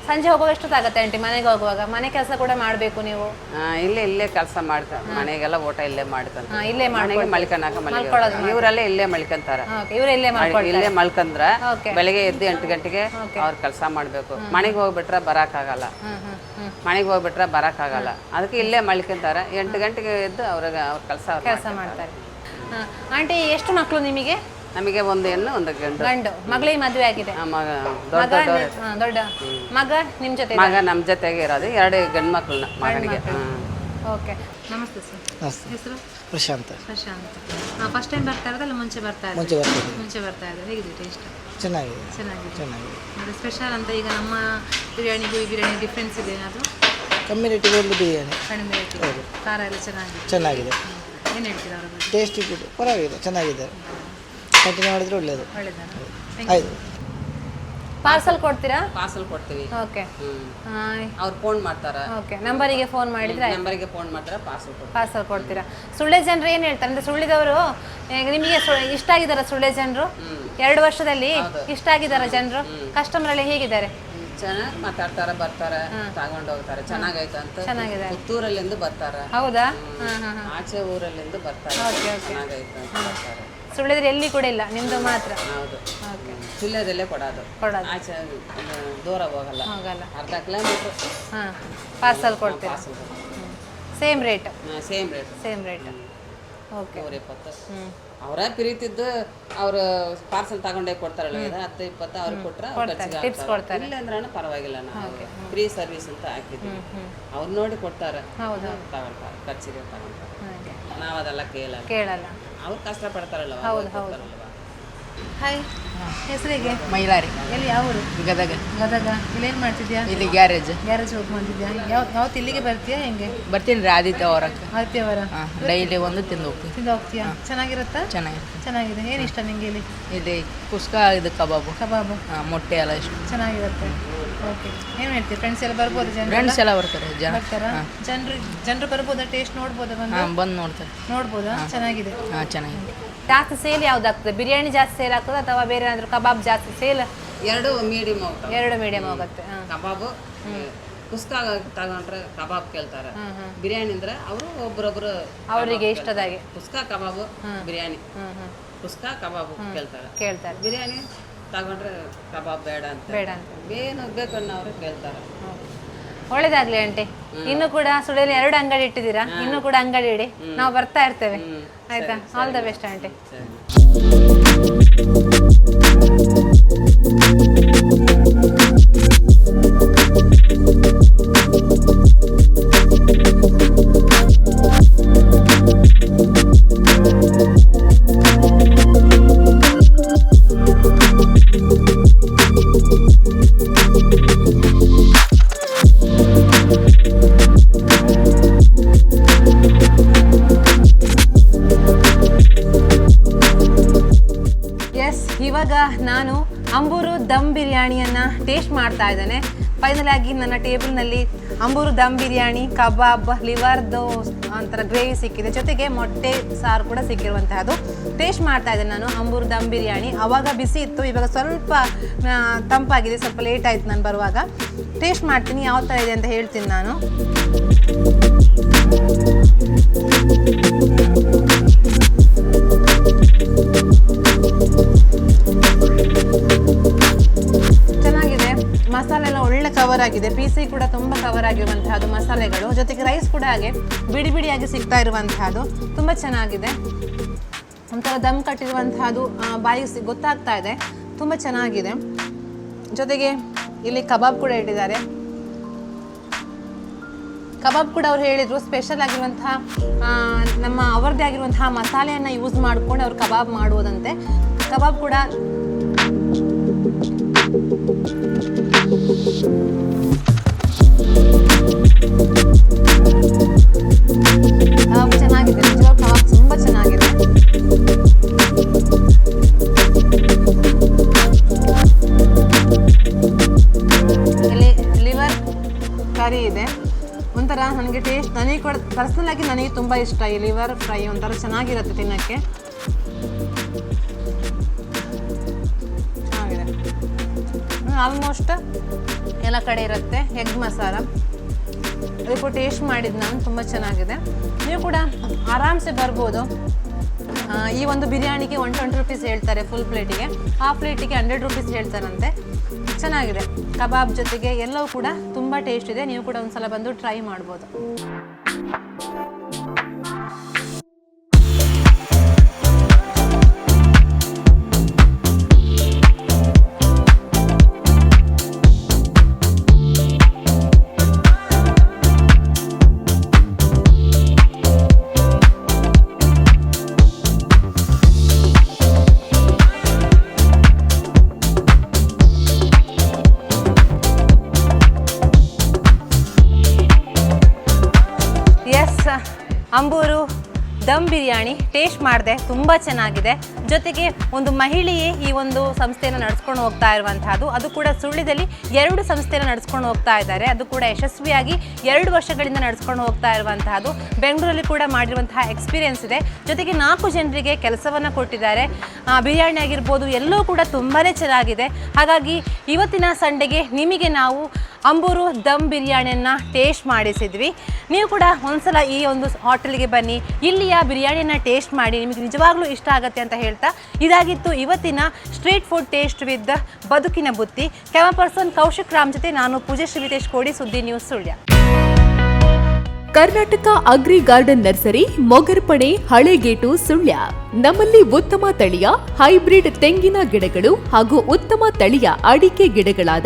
ಸಂಜೆ ಹೋಗುವಾಗ ಎಷ್ಟೊತ್ತಾಗತ್ತೆ ಆಂಟಿ ಮನೆಗೆ ಹೋಗುವಾಗ? ಮನೆ ಕೆಲಸ ಕೂಡ ಮಾಡಬೇಕು ನೀವು? ಆ, ಇಲ್ಲೇ ಇಲ್ಲೇ ಕೆಲಸ ಮಾಡ್ತಾರೆ ಮನೆಗೆಲ್ಲ ಊಟ ಇಲ್ಲೇ ಮಾಡ್ಕೊಂತ ಹಾ, ಇಲ್ಲೇ ಮನೆಗೆ ಮಲ್ಕೊಳ್ಳೋದು ಮಲ್ಕ ಇವರಲ್ಲೇ ಇಲ್ಲೇ ಮಲ್ಕೊಂತಾರ. ಓಕೆ. ಇವ್ರು ಇಲ್ಲೇ ಇಲ್ಲೇ ಮಲ್ಕಂದ್ರ Okay. ಬೆಳಗ್ಗೆ ಎದ್ದು ಎಂಟು ಗಂಟೆಗೆ ಅವ್ರ ಕೆಲಸ ಮಾಡ್ಬೇಕು. ಮನೆಗೆ ಹೋಗ್ಬಿಟ್ರೆ ಬರಕ್ಕಾಗಲ್ಲ. ಹ್ಮ್ ಹ್ಮ್ ಹ್ಮ್. ಮನೆಗೆ ಹೋಗ್ಬಿಟ್ರೆ ಬರಕ್ಕಾಗಲ್ಲ. ಅದಕ್ಕೆ ಇಲ್ಲೇ ಮಲ್ಕೊಂತಾರ. ಎಂಟು ಗಂಟೆಗೆ ಎದ್ದು ಅವ್ರಿಗೆ ಅವ್ರ ಕೆಲಸ ಕೆಲಸ ಮಾಡ್ತಾರೆ. ಆಂಟಿ ಎಷ್ಟು ಮಕ್ಕಳು ನಿಮಗೆ? ನಮಗೆ ಒಂದು ಹೆಣ್ಣು ಒಂದು ಗಂಡು. ಗಂಡು. ಮಗಳಿಗೆ ಮದುವೆ ಆಗಿದೆ. ಆ ಮಗ ದೊಡ್ಡ ಮಗ ಹಾ, ದೊಡ್ಡ. ಮಗ ನಿಮ್ ಜೊತೆ ಮಗ ನಮ್ಮ ಜೊತೆಗೆ ಇರೋದು. ಎರಡು ಗಂಡು ಮಕ್ಕಳನ್ನ ಮಗನಿಗೆ. ಓಕೆ. ನಮಸ್ತೆ ಸರ್. ನಮಸ್ತೆ. ಹೆಸರು? ಪ್ರಶಾಂತ್. ಪ್ರಶಾಂತ್. ಫಸ್ಟ್ ಟೈಮ್ ಬರ್ತಾ ಇರೋದಲ್ಲ ಮುಂಚೆ ಬರ್ತಾ ಇದ್ದಾರೆ ಮುಂಚೆ ಬರ್ತಿದ್ದೆ ಮುಂಚೆ ಬರ್ತಾ ಇದ್ದಾರೆ ಹೇಗಿದೆ ಟೇಸ್ಟ್ ಚೆನ್ನಾಗಿದೆ. ಚೆನ್ನಾಗಿದೆ. ಚೆನ್ನಾಗಿದೆ. ಮತ್ತೆ ಸ್ಪೆಷಲ್ ಅಂತ ಈಗ ನಮ್ಮ ಬಿರಿಯಾನಿಗೂ ಈ ಬಿರಿಯಾನಿ ಡಿಫ್ರೆನ್ಸ್ ಇದೆ ಏನಾದರೂ? ಕಮ್ಯುನಿಟಿಗೆ ಒಂದು ಬಿರಿಯಾನಿ. ಕಡಿಮೆ ರೇಟಿಗೆ. ಖಾರ ಎಲ್ಲ ಚೆನ್ನಾಗಿದೆ. ಚೆನ್ನಾಗಿದೆ. ಏನು ಹೇಳ್ತೀರಾ ಅವ್ರ ಬಗ್ಗೆ? ಟೇಸ್ಟಿ ಕೂಡ ಪರವಾಗಿಲ್ಲ. ಚೆನ್ನಾಗಿದೆ. ಕಂಟಿನ್ಯೂ ಮಾಡಿದ್ರೆ ಒಳ್ಳೆಯದು ಒಳ್ಳೇದಾ? ಆಯ್ತು. ಪಾರ್ಸಲ್ ಕೊಡ್ತೀರಾ? ಪಾರ್ಸಲ್ ಕೊಡ್ತೀವಿ. ಓಕೆ ಅವ್ರು ಫೋನ್ ಮಾಡ್ತಾರ. ಓಕೆ ನಂಬರಿಗೆ ಫೋನ್ ಮಾಡಿದ್ರೆ ನಂಬರಿಗೆ ಫೋನ್ ಮಾಡ್ತಾರೆ ಪಾರ್ಸಲ್ ಕೊಡ್ತಾರೆ ಪಾರ್ಸಲ್ ಕೊಡ್ತೀರಾ? ಸುಳ್ಳೆ ಜನರು ಏನು ಹೇಳ್ತಾರೆ? ಅಂದ್ರೆ ಸುಳ್ಳಿದವರು ನಿಮಗೆ ಇಷ್ಟ ಆಗಿದಾರ ಸುಳ್ಳೆ ಜನರು? ಎರಡು ವರ್ಷದಲ್ಲಿ ಇಷ್ಟ ಆಗಿದಾರ ಜನರು? ಕಸ್ಟಮರ್ ಅಲ್ಲಿ ಹೇಗಿದ್ದಾರೆ? ಚೆನ್ನಾಗಿ ಮಾತಾಡ್ತಾರ ಬರ್ತಾರ ತಗೊಂಡು ಹೋಗ್ತಾರೆ. ಚೆನ್ನಾಗೈತೆ ಅಂತ ಚೆನ್ನಾಗಿದೆ. ಪುತ್ತೂರಲ್ಲಿಂದ ಬರ್ತಾರ. ಹೌದಾ? ಹಾಂ ಹಾಂ ಆಚೆ ಊರಲ್ಲಿಂದ ಬರ್ತಾರೆ. ಓಕೆ ಓಕೆ ಚೆನ್ನಾಗೈತೆ ಅಂತ ಬರ್ತಾರೆ. ಸುಳ್ಳಿದ್ರೆ ಎಲ್ಲಿ ಕೂಡ ಇಲ್ಲ ನಿಮ್ದು ಮಾತ್ರ. ಹೌದು. ಓಕೆ ಚಿಲ್ಲದಲ್ಲೇ ಕೊಡೋದು. ಕೊಡೋದು. ಆಚೆ ಅದು ದೂರ ಹೋಗಲ್ಲ. ಹೋಗಲ್ಲ. ಅರ್ಧ ಕಿಲೋಮೀಟರ್ ಹಾಂ ಪಾರ್ಸಲ್ ಕೊಡ್ತೀರಾ? Same rate same rate same rate okay ನೂರ ಇಪ್ಪತ್ತು ಹ್ಞೂ ಅವರ ಪ್ರೀತಿದ್ದು ಅವರು ಪಾರ್ಸಲ್ ತಗೊಂಡೇ ಕೊಡ್ತಾರಲ್ಲ ಇದು? ಹತ್ತು ಇಪ್ಪತ್ತು ಅವ್ರಿಗೆ ಕೊಟ್ರೆ ಅವ್ರು ಖರ್ಚಿಗೆ tips ಹಾಕ್ತಾರೆ. ಕೊಡ್ತಾರೆ. ಇಲ್ಲ ಅಂದ್ರೆ ಪರವಾಗಿಲ್ಲ ನಾವು. ಫ್ರೀ ಸರ್ವಿಸ್ ಅಂತ ಹಾಕಿದ್ವಿ ಅವ್ರು ನೋಡಿ ಕೊಡ್ತಾರೆ. ಹೌದು. ತಗೊಳ್ತಾರೆ ಖರ್ಚಿಗೆ ತಗೊಳ್ತಾರೆ. ಹಾಗೆ. ನಾವು ಅದೆಲ್ಲ ಕೇಳಲ್ಲ. ಕೇಳಲ್ಲ. ಅವ್ರು ಕಷ್ಟಪಡ್ತಾರಲ್ವ ಹೌದು, ಹೌದು. ಹಾಯ್ ಹೆಸರಿಗೆ? ಮೈಲಾರಿ. ಎಲ್ಲಿ ಯಾವ ಊರು ಗದಗ. ಗದಗ. ಇಲ್ಲೇನು ಮಾಡ್ತಿದ್ಯಾ? ಇಲ್ಲಿ ಗ್ಯಾರೇಜ್. ಗ್ಯಾರೇಜ್ ಹೋಗಿ ಬಂದಿದ್ಯಾ? ಯಾವ ಯಾವತ್ತು ಇಲ್ಲಿಗೆ ಬರ್ತೀಯಾ ಹೆಂಗೆ? ಬರ್ತೀನಿ ರೀ ಆದಿತ್ಯ ಹೊರಕ್ಕೆ ಆದಿತ್ಯವಾರ? ಡೈಲಿ ಒಂದು ತಿಂದು ಹೋಗ್ತೀನಿ. ತಿಂದು ಹೋಗ್ತೀಯಾ? ಚೆನ್ನಾಗಿರುತ್ತಾ? ಚೆನ್ನಾಗಿರುತ್ತೆ. ಚೆನ್ನಾಗಿದೆ. ಏನು ಇಷ್ಟ ನಿಂಗೆ ಇಲ್ಲಿ? ಇಲ್ಲಿ ಕುಸ್ಕ ಇದು ಕಬಾಬು. ಕಬಾಬು? ಹಾಂ ಮೊಟ್ಟೆ ಎಲ್ಲ ಇಷ್ಟು. ಚೆನ್ನಾಗಿರುತ್ತೆ. ಓಕೆ. ಏನು ಹೇಳ್ತೀವಿ ಫ್ರೆಂಡ್ಸ್ ಎಲ್ಲ ಬರ್ಬೋದು ಜನ ಫ್ರೆಂಡ್ಸ್ ಎಲ್ಲ ಬರ್ತಾರೆ ಜನ. ಬರ್ತಾರಾ? ಜನರು ಜನರು ಬರ್ಬೋದಾ? ಟೇಸ್ಟ್ ನೋಡ್ಬೋದಾ ಬಂದು? ಬಂದು ನೋಡ್ತಾರೆ. ನೋಡ್ಬೋದಾ? ಚೆನ್ನಾಗಿದೆ. ಹಾಂ ಚೆನ್ನಾಗಿದೆ. ಜಾಸ್ತಿ ಸೇಲ್ ಯಾವ್ದಾಗ್ತದೆ? ಬಿರಿಯಾನಿ ಜಾಸ್ತಿ ಸೇಲ್ ಆಗ್ತದೆ ಅಥವಾ ಬೇರೆ ಏನಾದರೂ ಕಬಾಬ್ ಜಾಸ್ತಿ ಸೇಲ್? ಎರಡು ಮೀಡಿಯಮ್ ಆಗುತ್ತೆ ಎರಡು ಮೀಡಿಯಮ್ ಆಗುತ್ತೆ. ಕಬಾಬು ಕುಸ್ಕ ತಗೊಂಡ್ರೆ ಕಬಾಬ್ ಕೇಳ್ತಾರೆ. ಬಿರಿಯಾನಿ ಅಂದ್ರೆ ಅವರು ಒಬ್ರೊಬ್ರು ಅವರಿಗೆ ಇಷ್ಟದಾಗೆ. ಕುಸ್ಕ ಕಬಾಬು ಬಿರಿಯಾನಿ. ಕುಸ್ಕ ಕಬಾಬು ಕೇಳ್ತಾರೆ. ಕೇಳ್ತಾರೆ. ಬಿರಿಯಾನಿ ತಗೊಂಡ್ರೆ ಕಬಾಬ್ ಬೇಡ ಅಂತ. ಬೇಡ ಅಂತ. ಏನು ಬೇಕನ್ನ ಅವರು ಕೇಳ್ತಾರೆ. ಒಳ್ಳೇದಾಗ್ಲಿ ಆಂಟಿ. ಇನ್ನು ಕೂಡ ಸುಳಿಯಲ್ಲಿ ಎರಡು ಅಂಗಡಿ ಇಟ್ಟಿದ್ದೀರಾ? ಇನ್ನು ಕೂಡ ಅಂಗಡಿ ಇಡಿ. ನಾವು ಬರ್ತಾ ಇರ್ತೇವೆ. ಆಯ್ತಾ? All the best aunty. ಮಾಡ್ತಾ ಇದ್ದೇನೆ. ಫೈನಲ್ ಆಗಿ ನನ್ನ ಟೇಬಲ್ನಲ್ಲಿ ಅಂಬೂರು ದಮ್ ಬಿರಿಯಾನಿ, ಕಬಾಬ್ ಲಿವರ್ದು ಒಂಥರ ಗ್ರೇವಿ ಸಿಕ್ಕಿದೆ. ಜೊತೆಗೆ ಮೊಟ್ಟೆ ಸಾರು ಕೂಡ ಸಿಕ್ಕಿರುವಂತಹದ್ದು ಟೇಸ್ಟ್ ಮಾಡ್ತಾ ಇದ್ದೆ ನಾನು ಅಂಬೂರು ದಮ್ ಬಿರಿಯಾನಿ. ಆವಾಗ ಬಿಸಿ ಇತ್ತು, ಇವಾಗ ಸ್ವಲ್ಪ ತಂಪಾಗಿದೆ, ಸ್ವಲ್ಪ ಲೇಟ್ ಆಯ್ತು ನಾನು ಬರುವಾಗ. ಟೇಸ್ಟ್ ಮಾಡ್ತೀನಿ, ಯಾವ ಥರ ಇದೆ ಅಂತ ಹೇಳ್ತೀನಿ ನಾನು. ಆಗಿದೆ ಕೂಡ ತುಂಬ ಕವರ್ ಆಗಿರುವಂತಹದ್ದು ಮಸಾಲೆಗಳು, ಜೊತೆಗೆ ರೈಸ್ ಕೂಡ ಹಾಗೆ ಬಿಡಿ ಬಿಡಿಯಾಗಿ ಸಿಗ್ತಾ ಇರುವಂತಹದ್ದು, ತುಂಬ ಚೆನ್ನಾಗಿದೆ. ಒಂಥರ ದಮ್ ಕಟ್ಟಿರುವಂತಹದ್ದು ಬಾಯಿಗೆ ಗೊತ್ತಾಗ್ತಾ ಇದೆ. ತುಂಬ ಚೆನ್ನಾಗಿದೆ. ಜೊತೆಗೆ ಇಲ್ಲಿ ಕಬಾಬ್ ಕೂಡ ಇಟ್ಟಿದ್ದಾರೆ. ಕಬಾಬ್ ಕೂಡ ಅವ್ರು ಹೇಳಿದರು ಸ್ಪೆಷಲ್ ಆಗಿರುವಂತಹ ನಮ್ಮ ಅವರದೇ ಆಗಿರುವಂತಹ ಮಸಾಲೆಯನ್ನು ಯೂಸ್ ಮಾಡಿಕೊಂಡು ಅವ್ರು ಕಬಾಬ್ ಮಾಡುವುದಂತೆ. ಕಬಾಬ್ ಕೂಡ ಚೆನ್ನಾಗಿದೆ. ನಿಜವಾಗ್ಲೂ ಕಬಾಬ್ ತುಂಬ ಚೆನ್ನಾಗಿದೆ. ಇಲ್ಲಿ ಲಿವರ್ ಕರಿ ಇದೆ. ಒಂಥರ ನನಗೆ ಟೇಸ್ಟ್ ನನಗೆ ಕೂಡ ಪರ್ಸ್ನಲ್ ಆಗಿ ನನಗೆ ತುಂಬ ಇಷ್ಟ ಈ ಲಿವರ್ ಫ್ರೈ ಒಂಥರ ಚೆನ್ನಾಗಿರುತ್ತೆ ತಿನ್ನೋಕ್ಕೆ. ಚೆನ್ನಾಗಿದೆ. ಆಲ್ಮೋಸ್ಟ್ ಎಲ್ಲ ಕಡೆ ಇರುತ್ತೆ. ಎಗ್ ಮಸಾಲ ಅದಕ್ಕೂ ಟೇಸ್ಟ್ ಮಾಡಿದ್ದು ನಾನು ತುಂಬ ಚೆನ್ನಾಗಿದೆ. ನೀವು ಕೂಡ ಆರಾಮ್ಸೆ ಬರ್ಬೋದು. ಈ ಒಂದು ಬಿರಿಯಾನಿಗೆ ಒನ್ ಟ್ವೆಂಟಿ ರುಪೀಸ್ ಹೇಳ್ತಾರೆ ಫುಲ್ ಪ್ಲೇಟಿಗೆ ಹಾಫ್ ಪ್ಲೇಟಿಗೆ ಹಂಡ್ರೆಡ್ ರುಪೀಸ್ ಹೇಳ್ತಾರಂತೆ. ಚೆನ್ನಾಗಿದೆ. ಕಬಾಬ್ ಜೊತೆಗೆ ಎಲ್ಲವೂ ಕೂಡ ತುಂಬ ಟೇಸ್ಟ್ ಇದೆ. ನೀವು ಕೂಡ ಒಂದ್ಸಲ ಬಂದು ಟ್ರೈ ಮಾಡ್ಬೋದು. ಅಂಬೂರು ದಮ್ ಬಿರಿಯಾನಿ ಟೇಸ್ಟ್ ಮಾಡಿದೆ, ತುಂಬ ಚೆನ್ನಾಗಿದೆ. ಜೊತೆಗೆ ಒಂದು ಮಹಿಳೆಯೇ ಈ ಒಂದು ಸಂಸ್ಥೆಯನ್ನು ನಡೆಸ್ಕೊಂಡು ಹೋಗ್ತಾ ಇರುವಂತಹದ್ದು. ಅದು ಕೂಡ ಸುಳ್ಳಿದಲ್ಲಿ ಎರಡು ಸಂಸ್ಥೆಯನ್ನು ನಡೆಸ್ಕೊಂಡು ಹೋಗ್ತಾ ಇದ್ದಾರೆ. ಅದು ಕೂಡ ಯಶಸ್ವಿಯಾಗಿ ಎರಡು ವರ್ಷಗಳಿಂದ ನಡೆಸ್ಕೊಂಡು ಹೋಗ್ತಾ ಇರುವಂತಹದ್ದು. ಬೆಂಗಳೂರಲ್ಲಿ ಕೂಡ ಮಾಡಿರುವಂತಹ ಎಕ್ಸ್ಪೀರಿಯನ್ಸ್ ಇದೆ. ಜೊತೆಗೆ ನಾಲ್ಕು ಜನರಿಗೆ ಕೆಲಸವನ್ನು ಕೊಟ್ಟಿದ್ದಾರೆ. ಬಿರಿಯಾನಿ ಆಗಿರ್ಬೋದು ಎಲ್ಲವೂ ಕೂಡ ತುಂಬಾ ಚೆನ್ನಾಗಿದೆ. ಹಾಗಾಗಿ ಇವತ್ತಿನ ಸಂಡೆಗೆ ನಿಮಗೆ ನಾವು ಅಂಬೂರು ದಮ್ ಬಿರಿಯಾನಿಯನ್ನು ಟೇಸ್ಟ್ ಮಾಡಿಸಿದ್ವಿ. ನೀವು ಕೂಡ ಒಂದ್ಸಲ ಈ ಒಂದು ಹೋಟೆಲ್ಗೆ ಬನ್ನಿ. ಇಲ್ಲಿಯ ಬಿರಿಯಾನಿಯನ್ನು ಟೇಸ್ಟ್ ಮಾಡಿ. ನಿಮಗೆ ನಿಜವಾಗ್ಲೂ ಇಷ್ಟ ಆಗುತ್ತೆ ಅಂತ ಹೇಳ್ತಾ, ಇದಾಗಿತ್ತು ಇವತ್ತಿನ ಸ್ಟ್ರೀಟ್ ಫುಡ್ ಟೇಸ್ಟ್ ವಿತ್ ಬದುಕಿನ ಬುತ್ತಿ. ಕ್ಯಾಮರಾ ಪರ್ಸನ್ ಕೌಶಿಕ್ ರಾಮ್ ಜೊತೆ ನಾನು ಪೂಜೆ ಶ್ರೀವಿತೇಶ್ ಕೋಡಿ ಸುದ್ದಿ news Sullia. Karnataka agri garden nursery Mogarpane Halegate, Sullia. ನಮ್ಮಲ್ಲಿ ಉತ್ತಮ ತಳಿಯ, ಹೈಬ್ರಿಡ್ ತೆಂಗಿನ ಗಿಡಗಳು ಹಾಗೂ ಉತ್ತಮ ತಳಿಯ ಅಡಿಕೆ ಗಿಡಗಳಾದ